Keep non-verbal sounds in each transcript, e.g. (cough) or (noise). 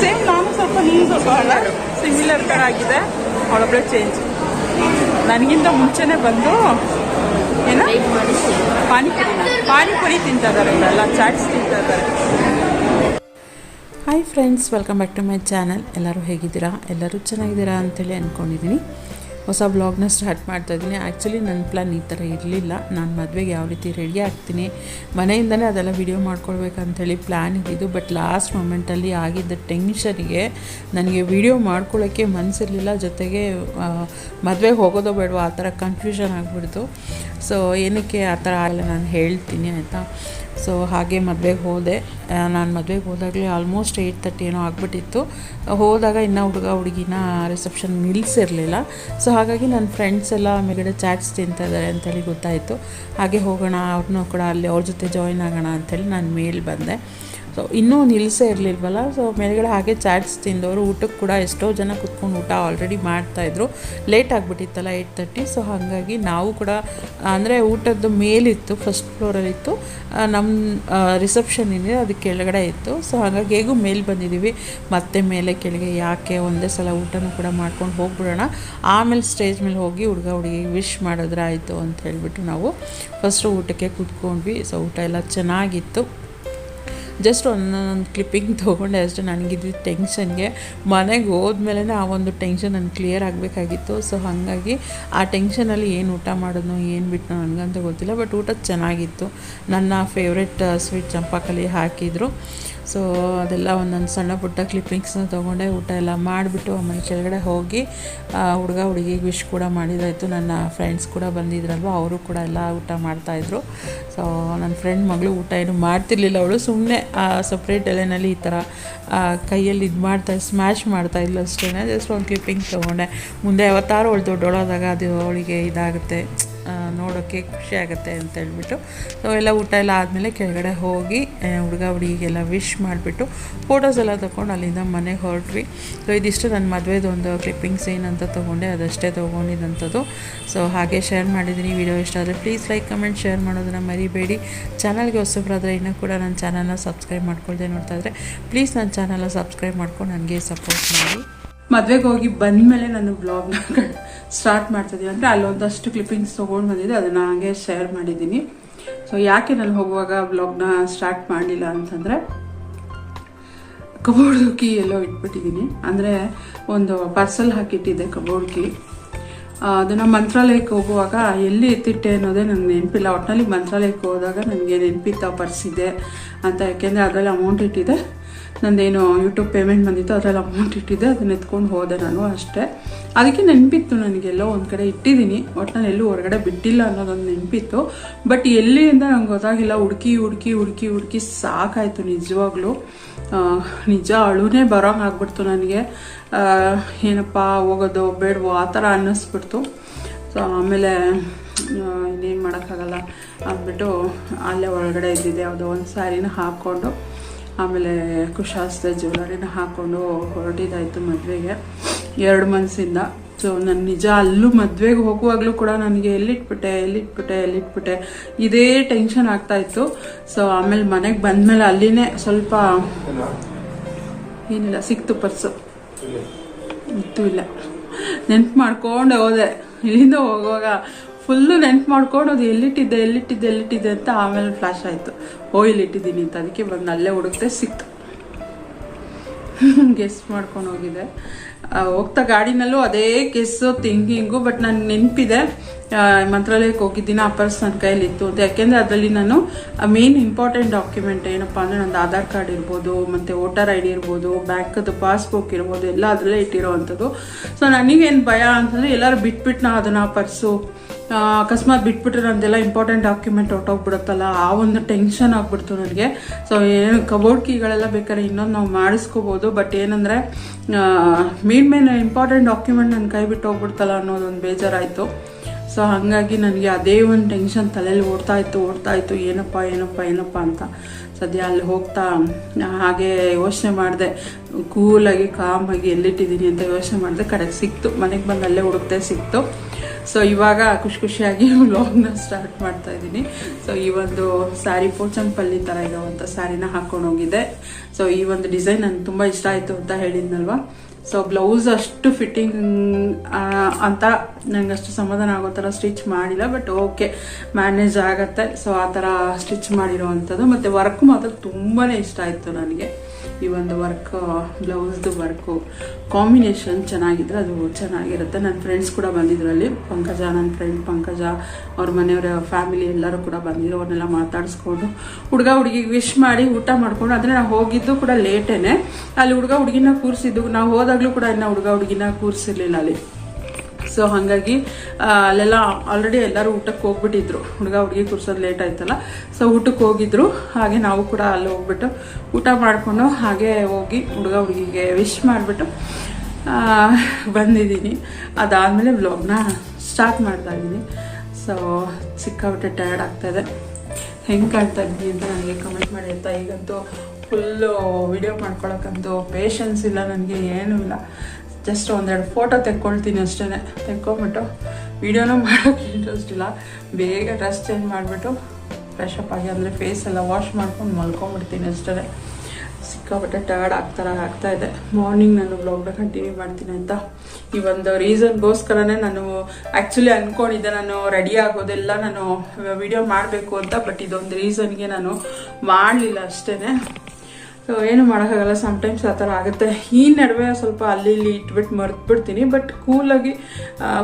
Same ನಾನು ಸ್ವಲ್ಪ ನೀನು ಸ್ವಲ್ಪ ಸಿಮಿಲರ್ ಥರ ಆಗಿದೆ. ಅವಳೊಬ್ಬಳೆ ಚೇಂಜ್ ನನಗಿಂತ ಮುಂಚೆನೇ ಬಂದು, ಏನು? ಪಾನಿಪುರಿ. ಪಾನಿಪುರಿ ತಿಂತಾ ಇದ್ದಾರೆ ಇವರೆಲ್ಲ ಚಾಟ್ಸ್ ತಿಂತಾ ಇದ್ದಾರೆ hi friends welcome back to my channel ಎಲ್ಲರೂ ಹೇಗಿದ್ದೀರಾ? ಎಲ್ಲರೂ ಚೆನ್ನಾಗಿದ್ದೀರಾ ಅಂತೇಳಿ ಅಂದ್ಕೊಂಡಿದ್ದೀನಿ ಹೊಸ ಬ್ಲಾಗ್ನ ಸ್ಟಾರ್ಟ್ ಮಾಡ್ತಾ ಇದ್ದೀನಿ. ಆ್ಯಕ್ಚುಲಿ ನನ್ನ ಪ್ಲಾನ್ ಈ ಥರ ಇರಲಿಲ್ಲ. ನಾನು ಮದುವೆಗೆ ಯಾವ ರೀತಿ ರೆಡಿ ಆಗ್ತೀನಿ, ಮನೆಯಿಂದನೇ ಅದೆಲ್ಲ ವಿಡಿಯೋ ಮಾಡ್ಕೊಳ್ಬೇಕಂಥೇಳಿ ಪ್ಲ್ಯಾನ್ ಇದ್ದಿದ್ದು ಬಟ್ ಲಾಸ್ಟ್ ಮೊಮೆಂಟಲ್ಲಿ ಆಗಿದ್ದ ಟೆನ್ಷನಿಗೆ ನನಗೆ ವಿಡಿಯೋ ಮಾಡ್ಕೊಳ್ಳೋಕ್ಕೆ ಮನಸ್ಸಿರಲಿಲ್ಲ ಜೊತೆಗೆ ಮದುವೆಗೆ ಹೋಗೋದೋ ಬೇಡವೋ ಆ ಥರ ಕನ್ಫ್ಯೂಷನ್ ಆಗಿಬಿಡ್ತು. ಸೊ ಏನಕ್ಕೆ ಆ ಥರ ಆಗಲ್ಲ, ನಾನು ಹೇಳ್ತೀನಿ, ಆಯಿತಾ? ಸೊ ಹಾಗೆ ಮದುವೆಗೆ ಹೋದೆ. ನಾನು ಮದುವೆಗೆ ಹೋದಾಗಲೇ ಆಲ್ಮೋಸ್ಟ್ ಏಯ್ಟ್ ತರ್ಟಿ ಏನೋ ಆಗಿಬಿಟ್ಟಿತ್ತು. ಹೋದಾಗ ಇನ್ನೂ ಹುಡುಗ, ಹುಡುಗಿನ ರಿಸೆಪ್ಷನ್ ನಿಲ್ಲಿಸಿರಲಿಲ್ಲ ಸೊ ಹಾಗಾಗಿ ನನ್ನ ಫ್ರೆಂಡ್ಸ್ ಎಲ್ಲ ಮೇಲ್ಗಡೆ ಚಾಟ್ಸ್ ತಿಂತಾ ಇದ್ದಾರೆ ಅಂತೇಳಿ ಗೊತ್ತಾಯಿತು. ಹಾಗೆ ಹೋಗೋಣ ಅವ್ರನ್ನೂ ಕೂಡ ಅಲ್ಲಿ ಅವ್ರ ಜೊತೆ ಜಾಯ್ನ್ ಆಗೋಣ ಅಂಥೇಳಿ ನಾನು ಮೇಲೆ ಬಂದೆ. ಸೊ ಇನ್ನೂ ನಿಲ್ಲಿಸೇ ಇರಲಿಲ್ವಲ್ಲ? ಸೊ ಮೇಲ್ಗಡೆ ಹಾಗೆ ಚಾಟ್ಸ್ ತಿಂದವರು, ಊಟಕ್ಕೆ ಕೂಡ ಎಷ್ಟೋ ಜನ ಕುತ್ಕೊಂಡು ಊಟ ಆಲ್ರೆಡಿ ಮಾಡ್ತಾಯಿದ್ರು ಲೇಟ್ ಆಗಿಬಿಟ್ಟಿತ್ತಲ್ಲ ಏಯ್ಟ್ ತರ್ಟಿ ಸೊ ಹಾಗಾಗಿ ನಾವು ಕೂಡ, ಅಂದರೆ ಊಟದ್ದು ಮೇಲಿತ್ತು ಫಸ್ಟ್ ಫ್ಲೋರಲ್ಲಿತ್ತು ನಮ್ಮ ರಿಸೆಪ್ಷನ್ ಏನಿದೆ ಅದು ಕೆಳಗಡೆ ಇತ್ತು. ಸೊ ಹಾಗಾಗಿ ಹೇಗೂ ಮೇಲೆ ಬಂದಿದ್ದೀವಿ ಮತ್ತೆ ಮೇಲೆ ಕೆಳಗೆ ಯಾಕೆ ಒಂದೇ ಸಲ ಊಟನೂ ಕೂಡ ಮಾಡ್ಕೊಂಡು ಹೋಗ್ಬಿಡೋಣ. ಆಮೇಲೆ ಸ್ಟೇಜ್ ಮೇಲೆ ಹೋಗಿ ಹುಡುಗ, ಹುಡುಗಿ ವಿಶ್ ಮಾಡಿದ್ರೆ ಆಯಿತು ಅಂತ ಹೇಳಿಬಿಟ್ಟು ನಾವು ಫಸ್ಟು ಊಟಕ್ಕೆ ಕೂತ್ಕೊಂಡ್ವಿ. ಸೊ ಊಟ ಎಲ್ಲ ಚೆನ್ನಾಗಿತ್ತು. ಜಸ್ಟ್ ಒಂದೊಂದು ಕ್ಲಿಪ್ಪಿಂಗ್ ತೊಗೊಂಡೆ ಅಷ್ಟೇ ನನಗಿದ್ದ ಟೆನ್ಷನ್ಗೆ ಮನೆಗೆ ಹೋದ್ಮೇಲೆ ಆ ಒಂದು ಟೆನ್ಷನ್ ನನಗೆ ಕ್ಲಿಯರ್ ಆಗಬೇಕಾಗಿತ್ತು. ಸೊ ಹಾಗಾಗಿ ಆ ಟೆನ್ಷನಲ್ಲಿ ಏನು ಊಟ ಮಾಡೋದು ಏನು ಬಿಟ್ಟು ನನಗಂತ ಗೊತ್ತಿಲ್ಲ ಬಟ್ ಊಟ ಚೆನ್ನಾಗಿತ್ತು. ನನ್ನ ಫೇವ್ರೆಟ್ ಸ್ವೀಟ್ ಚಂಪಾಕಲಿ ಹಾಕಿದರು. ಸೊ ಅದೆಲ್ಲ ಒಂದೊಂದು ಸಣ್ಣ ಪುಟ್ಟ ಕ್ಲಿಪ್ಪಿಂಗ್ಸ್ನ ತೊಗೊಂಡೆ, ಊಟ ಎಲ್ಲ ಮಾಡಿಬಿಟ್ಟು ಆಮೇಲೆ ಕೆಳಗಡೆ ಹೋಗಿ ಹುಡುಗ ಹುಡುಗಿಗೆ ವಿಶ್ ಕೂಡ ಮಾಡಿದಾಯಿತು. ನನ್ನ ಫ್ರೆಂಡ್ಸ್ ಕೂಡ ಬಂದಿದ್ರಲ್ವ, ಅವರು ಕೂಡ ಎಲ್ಲ ಊಟ ಮಾಡ್ತಾಯಿದ್ರು ಸೊ ನನ್ನ ಫ್ರೆಂಡ್ ಮಗಳು ಊಟ ಏನು ಮಾಡ್ತಿರ್ಲಿಲ್ಲ ಅವಳು. ಸುಮ್ಮನೆ ಸಪ್ರೇಟ್ ಎಲೆನಲ್ಲಿ ಈ ಥರ ಕೈಯಲ್ಲಿ ಇದು ಮಾಡ್ತಾ ಸ್ಮ್ಯಾಶ್ ಮಾಡ್ತಾ ಇಲ್ಲ ಅಷ್ಟೇ ಜಸ್ಟ್ ಒಂದು ಕ್ಲಿಪ್ಪಿಂಗ್ ತೊಗೊಂಡೆ. ಮುಂದೆ ಯಾವತ್ತಾರು ಅವಳು ದೊಡ್ಡೋಳಾದಾಗ ಅದು ಅವಳಿಗೆ ಇದಾಗುತ್ತೆ. ನೋಡೋಕ್ಕೆ ಖುಷಿ ಆಗುತ್ತೆ ಅಂತ ಹೇಳ್ಬಿಟ್ಟು. ಸೊ ಎಲ್ಲ ಊಟ ಎಲ್ಲ ಆದಮೇಲೆ ಕೆಳಗಡೆ ಹೋಗಿ ಹುಡುಗ ಹುಡುಗಿಗೆಲ್ಲ ವಿಶ್ ಮಾಡಿಬಿಟ್ಟು ಫೋಟೋಸ್ ಎಲ್ಲ ತೊಗೊಂಡು ಅಲ್ಲಿಂದ ಮನೆಗೆ ಹೊರಟ್ವಿ. ಸೊ ಇದಿಷ್ಟು ನನ್ನ ಮದುವೆದೊಂದು ಕ್ಲಿಪ್ಪಿಂಗ್ಸ್ ಏನಂತ ತೊಗೊಂಡೆ, ಅದಷ್ಟೇ ತೊಗೊಂಡಿದ್ದಂಥದ್ದು ಸೊ ಹಾಗೆ ಶೇರ್ ಮಾಡಿದ್ದೀನಿ. ವಿಡಿಯೋ ಇಷ್ಟ ಆದರೆ ಪ್ಲೀಸ್ ಲೈಕ್ ಕಮೆಂಟ್ ಶೇರ್ ಮಾಡೋದನ್ನು ಮರಿಬೇಡಿ. ಚಾನಲ್ಗೆ ಹೊಸಬ್ರಾದರೆ ಇನ್ನೂ ಕೂಡ ನನ್ನ ಚಾನಲ್ನ ಸಬ್ಸ್ಕ್ರೈಬ್ ಮಾಡ್ಕೊಳ್ದೆ ನೋಡ್ತಾ ಇದ್ದರೆ ಪ್ಲೀಸ್ ನನ್ನ ಚಾನಲ್ನ ಸಬ್ಸ್ಕ್ರೈಬ್ ಮಾಡ್ಕೊಂಡು ನನಗೆ ಸಪೋರ್ಟ್ ಮಾಡಿ. ಮದುವೆಗೆ ಹೋಗಿ ಬಂದಮೇಲೆ ನಾನು ಬ್ಲಾಗ್ನ ಸ್ಟಾರ್ಟ್ (laughs) ಮಾಡ್ತಿದ್ದೀನಿ ಅಂದರೆ ಅಲ್ಲೊಂದಷ್ಟು ಕ್ಲಿಪ್ಪಿಂಗ್ಸ್ ತೊಗೊಂಡು ಬಂದಿದ್ದೆ. ಅದನ್ನು ಹಾಗೆ ಶೇರ್ ಮಾಡಿದ್ದೀನಿ. ಸೊ ಯಾಕೆ ನಾನು ಹೋಗುವಾಗ ಬ್ಲಾಗ್ನ ಸ್ಟಾರ್ಟ್ ಮಾಡಲಿಲ್ಲ ಅಂತಂದರೆ ಕಬೋರ್ಡ್ ಕೀ ಎಲ್ಲೋ ಇಟ್ಬಿಟ್ಟಿದ್ದೀನಿ. ಅಂದರೆ ಒಂದು ಪಾರ್ಸಲ್ ಹಾಕಿಟ್ಟಿದ್ದೆ ಕಬೋರ್ಡ್ ಕೀ ಅದನ್ನು ಮಂತ್ರಾಲಯಕ್ಕೆ ಹೋಗುವಾಗ ಎಲ್ಲಿ ಎತ್ತಿಟ್ಟೆ ಅನ್ನೋದೇ ನನಗೆ ನೆನಪಿಲ್ಲ. ಒಟ್ಟಿನಲ್ಲಿ ಮಂತ್ರಾಲಯಕ್ಕೆ ಹೋದಾಗ ನನಗೆ ನೆನಪಿತ್ತು ಆ ಅಂತ. ಯಾಕೆಂದರೆ ಅದರಲ್ಲಿ ಅಮೌಂಟ್ ಇಟ್ಟಿದೆ ನಂದೇನು ಯೂಟ್ಯೂಬ್ ಪೇಮೆಂಟ್ ಬಂದಿತ್ತು ಅದರಲ್ಲಿ ಅಮೌಂಟ್ ಇಟ್ಟಿದ್ದೆ, ಅದನ್ನ ಎತ್ಕೊಂಡು ಹೋದೆ ನಾನು ಅಷ್ಟೇ. ಅದಕ್ಕೆ ನೆನಪಿತ್ತು ನನಗೆಲ್ಲೋ ಒಂದು ಕಡೆ ಇಟ್ಟಿದ್ದೀನಿ ಒಟ್ಟಿನಲ್ಲಿ ಎಲ್ಲೂ ಹೊರಗಡೆ ಬಿಟ್ಟಿಲ್ಲ ಅನ್ನೋದೊಂದು ನೆನಪಿತ್ತು. ಬಟ್ ಎಲ್ಲಿ ನಂಗೆ ಗೊತ್ತಾಗಿಲ್ಲ, ಹುಡುಕಿ ಹುಡುಕಿ ಹುಡುಕಿ ಹುಡುಕಿ ಸಾಕಾಯಿತು ನಿಜವಾಗ್ಲೂ. ನಿಜ ಅಳುನೇ ಬರೋಂಗೆ ಆಗ್ಬಿಡ್ತು ನನಗೆ. ಏನಪ್ಪ ಹೋಗೋದು, ಬೇಡವೋ, ಆ ಥರ ಅನ್ನಿಸ್ಬಿಡ್ತು. ಸೊ ಆಮೇಲೆ ಇನ್ನೇನು ಮಾಡೋಕ್ಕಾಗಲ್ಲ ಅಂದ್ಬಿಟ್ಟು ಅಲ್ಲೇ ಒಳಗಡೆ ಇದ್ದಿದ್ದೆ, ಯಾವುದೋ ಒಂದು ಸ್ಯಾರಿನ ಹಾಕ್ಕೊಂಡು. ಆಮೇಲೆ ಕುಶಾಸ್ತ್ರ ಜ್ಯುವೆಲರಿನ ಹಾಕ್ಕೊಂಡು ಹೊರಟಿದ್ದಾಯಿತು ಮದುವೆಗೆ. ಎರಡು ಮನಸ್ಸಿಂದ ಸೊ ನಾನು ನಿಜ ಅಲ್ಲೂ ಮದುವೆಗೆ ಹೋಗುವಾಗಲೂ ಕೂಡ ನನಗೆ ಎಲ್ಲಿಟ್ಬಿಟ್ಟೆ ಎಲ್ಲಿಟ್ಬಿಟ್ಟೆ ಎಲ್ಲಿಟ್ಬಿಟ್ಟೆ, ಇದೇ ಟೆನ್ಷನ್ ಆಗ್ತಾ ಇತ್ತು ಸೊ ಆಮೇಲೆ ಮನೆಗೆ ಬಂದಮೇಲೆ ಅಲ್ಲಿನೇ ಸ್ವಲ್ಪ ಏನಿಲ್ಲ, ಸಿಕ್ತು ಪರ್ಸು. ಇತ್ತು ಇಲ್ಲ. ನೆನ್ಪು ಮಾಡ್ಕೊಂಡು ಹೋದೆ. ಇಲ್ಲಿಂದ ಹೋಗುವಾಗ ಫುಲ್ಲು ನೆನ್ಪು ಮಾಡ್ಕೊಂಡು ಅದು ಎಲ್ಲಿಟ್ಟಿದ್ದೆ ಎಲ್ಲಿಟ್ಟಿದ್ದೆ ಎಲ್ಲಿಟ್ಟಿದ್ದೆ ಅಂತ ಆಮೇಲೆ ಫ್ಲಾಶ್ ಆಯಿತು. ಓ ಇಲ್ಲಿಟ್ಟಿದ್ದೀನಿ ಅಂತ. ಅದಕ್ಕೆ ಬಂದು ಅಲ್ಲೇ ಹುಡುಕ್ತೆ ಸಿಕ್ತು. (laughs) ಗೆಸ್ಟ್ ಮಾಡ್ಕೊಂಡು ಹೋಗಿದೆ. ಹೋಗ್ತಾ ಗಾಡಿನಲ್ಲೂ ಅದೇ ಗೆಸ್ಸು ತಿಂಗಿಂಗು ಬಟ್ ನಾನು ನೆನಪಿದೆ. ಮಂತ್ರಾಲಯಕ್ಕೆ ಹೋಗಿದ್ದಿನ, ಆ ಪರ್ಸ್ ನನ್ನ ಕೈಯಲ್ಲಿ ಇತ್ತು. ಅಂತ ಯಾಕೆಂದರೆ ಅದರಲ್ಲಿ ನಾನು ಮೇನ್ ಇಂಪಾರ್ಟೆಂಟ್ ಡಾಕ್ಯುಮೆಂಟ್ ಏನಪ್ಪ ಅಂದರೆ ನಂದು ಆಧಾರ್ ಕಾರ್ಡ್ ಇರ್ಬೋದು, ಮತ್ತು ವೋಟರ್ ಐ ಡಿ ಇರ್ಬೋದು, ಬ್ಯಾಂಕದ್ದು ಪಾಸ್ಬುಕ್ ಇರ್ಬೋದು, ಎಲ್ಲ ಅದರಲ್ಲೇ ಇಟ್ಟಿರೋ ಅಂಥದ್ದು ಸೊ ನನಗೇನು ಭಯ ಅಂತಂದರೆ ಎಲ್ಲರೂ ಬಿಟ್ಬಿಟ್ಟು ನಾ ಅದನ್ನು ಪರ್ಸು ಅಕಸ್ಮಾತ್ ಬಿಟ್ಬಿಟ್ರೆ ನಂದೆಲ್ಲ ಇಂಪಾರ್ಟೆಂಟ್ ಡಾಕ್ಯುಮೆಂಟ್ ಹೊಟ್ಟೋಗ್ಬಿಡುತ್ತಲ್ಲ ಆ ಒಂದು ಟೆನ್ಷನ್ ಆಗ್ಬಿಡ್ತು ನನಗೆ. ಸೊ ಏನು ಕಬೋರ್ಡ್ ಕೀಗಳೆಲ್ಲ ಬೇಕಾದ್ರೆ ಇನ್ನೊಂದು ನಾವು ಮಾಡಿಸ್ಕೋಬೋದು ಬಟ್ ಏನಂದರೆ ಮೇನ್ ಮೇನ್ ಇಂಪಾರ್ಟೆಂಟ್ ಡಾಕ್ಯುಮೆಂಟ್ ನನ್ನ ಕೈ ಬಿಟ್ಟು ಹೋಗ್ಬಿಡ್ತಲ್ಲ ಅನ್ನೋದೊಂದು ಬೇಜಾರಾಯಿತು. ಸೊ ಹಾಗಾಗಿ ನನಗೆ ಅದೇ ಒಂದು ಟೆನ್ಷನ್ ತಲೆಯಲ್ಲಿ ಓಡ್ತಾ ಇತ್ತು ಓಡ್ತಾ ಇತ್ತು, ಏನಪ್ಪ ಏನಪ್ಪ ಏನಪ್ಪ ಅಂತ. ಸದ್ಯ ಅಲ್ಲಿ ಹೋಗ್ತಾ ಹಾಗೆ ಯೋಚನೆ ಮಾಡಿದೆ. ಕೂಲಾಗಿ ಕಾಮಾಗಿ ಎಲ್ಲಿಟ್ಟಿದ್ದೀನಿ ಅಂತ ಯೋಚನೆ ಮಾಡಿದೆ. ಕಡೆಗೆ ಸಿಕ್ತು, ಮನೆಗೆ ಬಂದು ಅಲ್ಲೇ ಹುಡುಕ್ತೆ ಸಿಕ್ತು. ಸೊ ಇವಾಗ ಖುಷಿ ಖುಷಿಯಾಗಿ (laughs) ವ್ಲಾಗ್ನ ಸ್ಟಾರ್ಟ್ ಮಾಡ್ತಾ ಇದ್ದೀನಿ. ಸೊ ಈ ಒಂದು ಸ್ಯಾರಿ ಪೋಚಂಪಲ್ಲಿ ಥರ ಇರೋವಂಥ ಸ್ಯಾರಿನ ಹಾಕೊಂಡು ಹೋಗಿದ್ದೆ. ಸೊ ಈ ಒಂದು ಡಿಸೈನ್ ನನಗೆ ತುಂಬ ಇಷ್ಟ ಆಯಿತು ಅಂತ ಹೇಳಿದ್ನಲ್ವಾ? ಸೊ ಬ್ಲೌಸ್ ಅಷ್ಟು ಫಿಟ್ಟಿಂಗ್ ಅಂತ ನಂಗೆ ಅಷ್ಟು ಸಮಾಧಾನ ಆಗೋ ಥರ ಸ್ಟಿಚ್ ಮಾಡಿಲ್ಲ ಬಟ್ ಓಕೆ ಮ್ಯಾನೇಜ್ ಆಗುತ್ತೆ. ಸೊ ಆ ಥರ ಸ್ಟಿಚ್ ಮಾಡಿರೋವಂಥದ್ದು. ಮತ್ತು ವರ್ಕ್ ಮಾತ್ರ ತುಂಬಾ ಇಷ್ಟ ಆಯಿತು ನನಗೆ. ಈ ಒಂದು ವರ್ಕ್ ಬ್ಲೌಸ್ದು ವರ್ಕು ಕಾಂಬಿನೇಷನ್ ಚೆನ್ನಾಗಿದ್ರೆ ಅದು ಚೆನ್ನಾಗಿರುತ್ತೆ. ನನ್ನ ಫ್ರೆಂಡ್ಸ್ ಕೂಡ ಬಂದಿದ್ರು ಅಲ್ಲಿ ಪಂಕಜ ನನ್ನ ಫ್ರೆಂಡ್ ಪಂಕಜ, ಅವ್ರ ಮನೆಯವರ ಫ್ಯಾಮಿಲಿ ಎಲ್ಲರೂ ಕೂಡ ಬಂದಿದ್ರು. ಅವ್ರನ್ನೆಲ್ಲ ಮಾತಾಡಿಸ್ಕೊಂಡು ಹುಡುಗ ಹುಡುಗಿಗೆ ವಿಶ್ ಮಾಡಿ ಊಟ ಮಾಡಿಕೊಂಡು ಅಂದರೆ ನಾವು ಹೋಗಿದ್ದು ಕೂಡ ಲೇಟೇನೆ ಅಲ್ಲಿ ಹುಡುಗ ಹುಡುಗಿನ ಕೂರಿಸಿದ್ದು ನಾವು ಹೋದಾಗಲೂ ಕೂಡ ಇನ್ನು ಹುಡುಗ ಹುಡುಗಿನ ಕೂರಿಸಿರ್ಲಿಲ್ಲ ಅಲ್ಲಿ. ಸೊ ಹಾಗಾಗಿ ಅಲ್ಲೆಲ್ಲ ಆಲ್ರೆಡಿ ಎಲ್ಲರೂ ಊಟಕ್ಕೆ ಹೋಗ್ಬಿಟ್ಟಿದ್ರು. ಹುಡುಗ ಹುಡುಗಿ ಕುರ್ಸೋದು ಲೇಟ್ ಆಯ್ತಲ್ಲ. ಸೊ ಊಟಕ್ಕೆ ಹೋಗಿದ್ರು. ಹಾಗೆ ನಾವು ಕೂಡ ಅಲ್ಲಿ ಹೋಗ್ಬಿಟ್ಟು ಊಟ ಮಾಡಿಕೊಂಡು ಹಾಗೆ ಹೋಗಿ ಹುಡುಗ ಹುಡುಗಿಗೆ ವಿಶ್ ಮಾಡಿಬಿಟ್ಟು ಬಂದಿದ್ದೀನಿ. ಅದಾದಮೇಲೆ ವ್ಲಾಗ್ನ ಸ್ಟಾರ್ಟ್ ಮಾಡ್ತಾ ಇದ್ದೀನಿ. ಸೊ ಸಿಕ್ಕಾಬಿಟ್ಟೆ ಟಯರ್ಡ್ ಆಗ್ತಾಯಿದೆ ಹೆಂಗೆ ಕಾಣ್ತಾ ಇದ್ದೀನಿ ಅಂತ ನನಗೆ ಕಮೆಂಟ್ ಮಾಡಿ ಅಂತ ಈಗಂತೂ ಫುಲ್ಲು ವಿಡಿಯೋ ಮಾಡ್ಕೊಳಕ್ಕಂತೂ ಪೇಷನ್ಸ್ ಇಲ್ಲ, ನನಗೆ ಏನೂ ಇಲ್ಲ. ಜಸ್ಟ್ ಒಂದೆರಡು ಫೋಟೋ ತೆಕ್ಕೊಳ್ತೀನಿ ಅಷ್ಟೇ ತೆಕ್ಕೊಂಬಿಟ್ಟು ವಿಡಿಯೋನೂ ಮಾಡೋಕ್ಕೆ ಇಂಟ್ರೆಸ್ಟ್ ಇಲ್ಲ. ಬೇಗ ಡ್ರೆಸ್ ಚೇಂಜ್ ಮಾಡಿಬಿಟ್ಟು ಫ್ರೆಶ್ ಅಪ್ ಆಗಿ ಅಂದರೆ ಫೇಸ್ ಎಲ್ಲ ವಾಶ್ ಮಾಡ್ಕೊಂಡು ಮಲ್ಕೊಂಬಿಡ್ತೀನಿ ಅಷ್ಟೇ ಸಿಕ್ಕಾಪಟ್ಟೆ ಟಯರ್ಡ್ ಆಗ್ತಾರ, ಆಗ್ತಾ ಇದೆ. ಮಾರ್ನಿಂಗ್ ನಾನು ಬ್ಲಾಗ್ನ ಕಂಟಿನ್ಯೂ ಮಾಡ್ತೀನಿ ಅಂತ. ಈ ಒಂದು ರೀಸನ್ಗೋಸ್ಕರನೇ ನಾನು ಆ್ಯಕ್ಚುಲಿ ಅಂದ್ಕೊಂಡಿದ್ದೆ ನಾನು ರೆಡಿ ಆಗೋದೆಲ್ಲ ನಾನು ವಿಡಿಯೋ ಮಾಡಬೇಕು ಅಂತ ಬಟ್ ಇದೊಂದು ರೀಸನ್ಗೆ ನಾನು ಮಾಡಲಿಲ್ಲ ಅಷ್ಟೇ ಸೊ ಏನು ಮಾಡೋಕ್ಕಾಗಲ್ಲ ಸಮ್ಟೈಮ್ಸ್ ಆ ಥರ ಆಗುತ್ತೆ. ಈ ನಡುವೆ ಸ್ವಲ್ಪ ಅಲ್ಲಿ ಇಲ್ಲಿ ಇಟ್ಬಿಟ್ಟು ಮರ್ತು ಬಿಡ್ತೀನಿ ಬಟ್ ಕೂಲಾಗಿ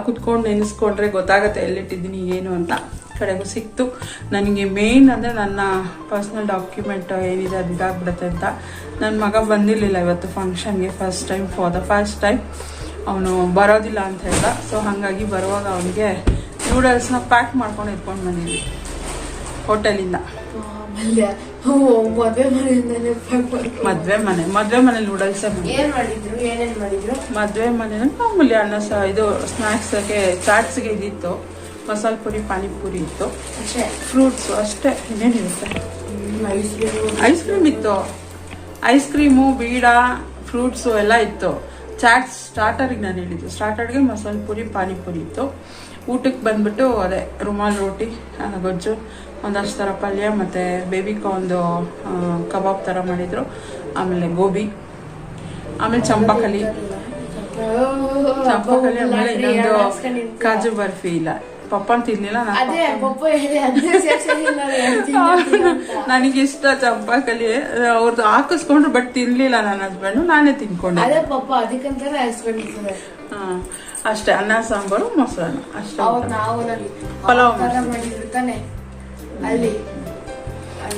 ಕುತ್ಕೊಂಡು ನೆನೆಸ್ಕೊಂಡ್ರೆ ಗೊತ್ತಾಗುತ್ತೆ ಎಲ್ಲಿಟ್ಟಿದ್ದೀನಿ, ಏನು ಅಂತ. ಕಡೆಗೂ ಸಿಕ್ತು. ನನಗೆ ಮೇಯ್ನ್ ಅಂದರೆ ನನ್ನ ಪರ್ಸ್ನಲ್ ಡಾಕ್ಯುಮೆಂಟ್ ಏನಿದೆ ಅದು ಇದಾಗ್ಬಿಡುತ್ತೆ ಅಂತ. ನನ್ನ ಮಗ ಬಂದಿರಲಿಲ್ಲ ಇವತ್ತು ಫಂಕ್ಷನ್ಗೆ first time for the first time ಅವನು ಬರೋದಿಲ್ಲ ಅಂತ ಹೇಳ್ದ. ಸೊ ಹಾಗಾಗಿ ಬರುವಾಗ ಅವನಿಗೆ ನೂಡಲ್ಸ್ನ ಪ್ಯಾಕ್ ಮಾಡ್ಕೊಂಡು ಇಟ್ಕೊಂಡು ಬಂದಿದ್ವಿ ಹೋಟೆಲಿಂದ ಆಮೇಲೆ ಮದುವೆ ಮನೆಯಿಂದನೇ ಮದ್ವೆ ಮನೆ ಮದುವೆ ಮನೆ ನೂಡಲ್ಸ್ ಏನ್ ಮಾಡಿದ್ರು ಏನೇನ್ ಮಾಡಿದ್ರು? ಮದುವೆ ಮನೆ ಮಾಮೂಲಿ ಅನ್ನ ಸಹ ಇದು ಸ್ನ್ಯಾಕ್ಸ್ಗೆ ಚಾಟ್ಸ್ಗೆ ಇದಿತ್ತು. ಮಸಾಲ ಪುರಿ ಪಾನಿಪುರಿ ಇತ್ತು. ಫ್ರೂಟ್ಸು ಅಷ್ಟೇ ಇನ್ನೇನಿರುತ್ತೆ ಐಸ್ ಕ್ರೀಮ್ ಐಸ್ ಕ್ರೀಮ್ ಇತ್ತು. ಐಸ್ ಕ್ರೀಮು ಬೀಡ ಫ್ರೂಟ್ಸು ಎಲ್ಲ ಇತ್ತು. ಚಾಟ್ಸ್ ಸ್ಟಾರ್ಟರ್ಗೆ ನಾನು ಹೇಳಿದ್ದು. ಸ್ಟಾರ್ಟರ್ಗೆ ಮಸಾಲೆ ಪುರಿ ಪಾನಿಪುರಿ ಇತ್ತು. ಊಟಕ್ಕೆ ಬಂದ್ಬಿಟ್ಟು ಅದೇ ರುಮಾಲ್ ರೋಟಿ ಗೊಜ್ಜು ಒಂದಷ್ಟು ಥರ ಪಲ್ಯ ಮತ್ತು ಬೇಬಿ ಒಂದು ಕಬಾಬ್ ಥರ ಮಾಡಿದರು. ಆಮೇಲೆ ಗೋಬಿ ಆಮೇಲೆ ಚಂಪಾಕಲಿ. ಚಂಪಾಕಲಿ ಆಮೇಲೆ ಇನ್ನೊಂದು ಕಾಜು ಬರ್ಫಿ ಇಲ್ಲ. ಪಪ್ಪನ್ ತಿನ್ನಿಲ್ಲ ಇಷ್ಟ ಚಂಪಾಕಲಿ. ಅವ್ರದ್ದು ಹಾಕಿಸ್ಕೊಂಡ್ರು ಬಟ್ ತಿನ್ಲಿಲ್ಲ ನನ್ನ ಹಸ್ಬೆಂಡು ನಾನೇ ತಿನ್ಕೊಂಡೆ. ಅಷ್ಟೇ. ಅನ್ನ ಸಾಂಬಾರು ಮೊಸರನ್ನ. ಅಷ್ಟೇ ಪಲಾವ್ ಮಾಡಿದ್ರು ತಾನೆ. ಅಲ್ಲಿ.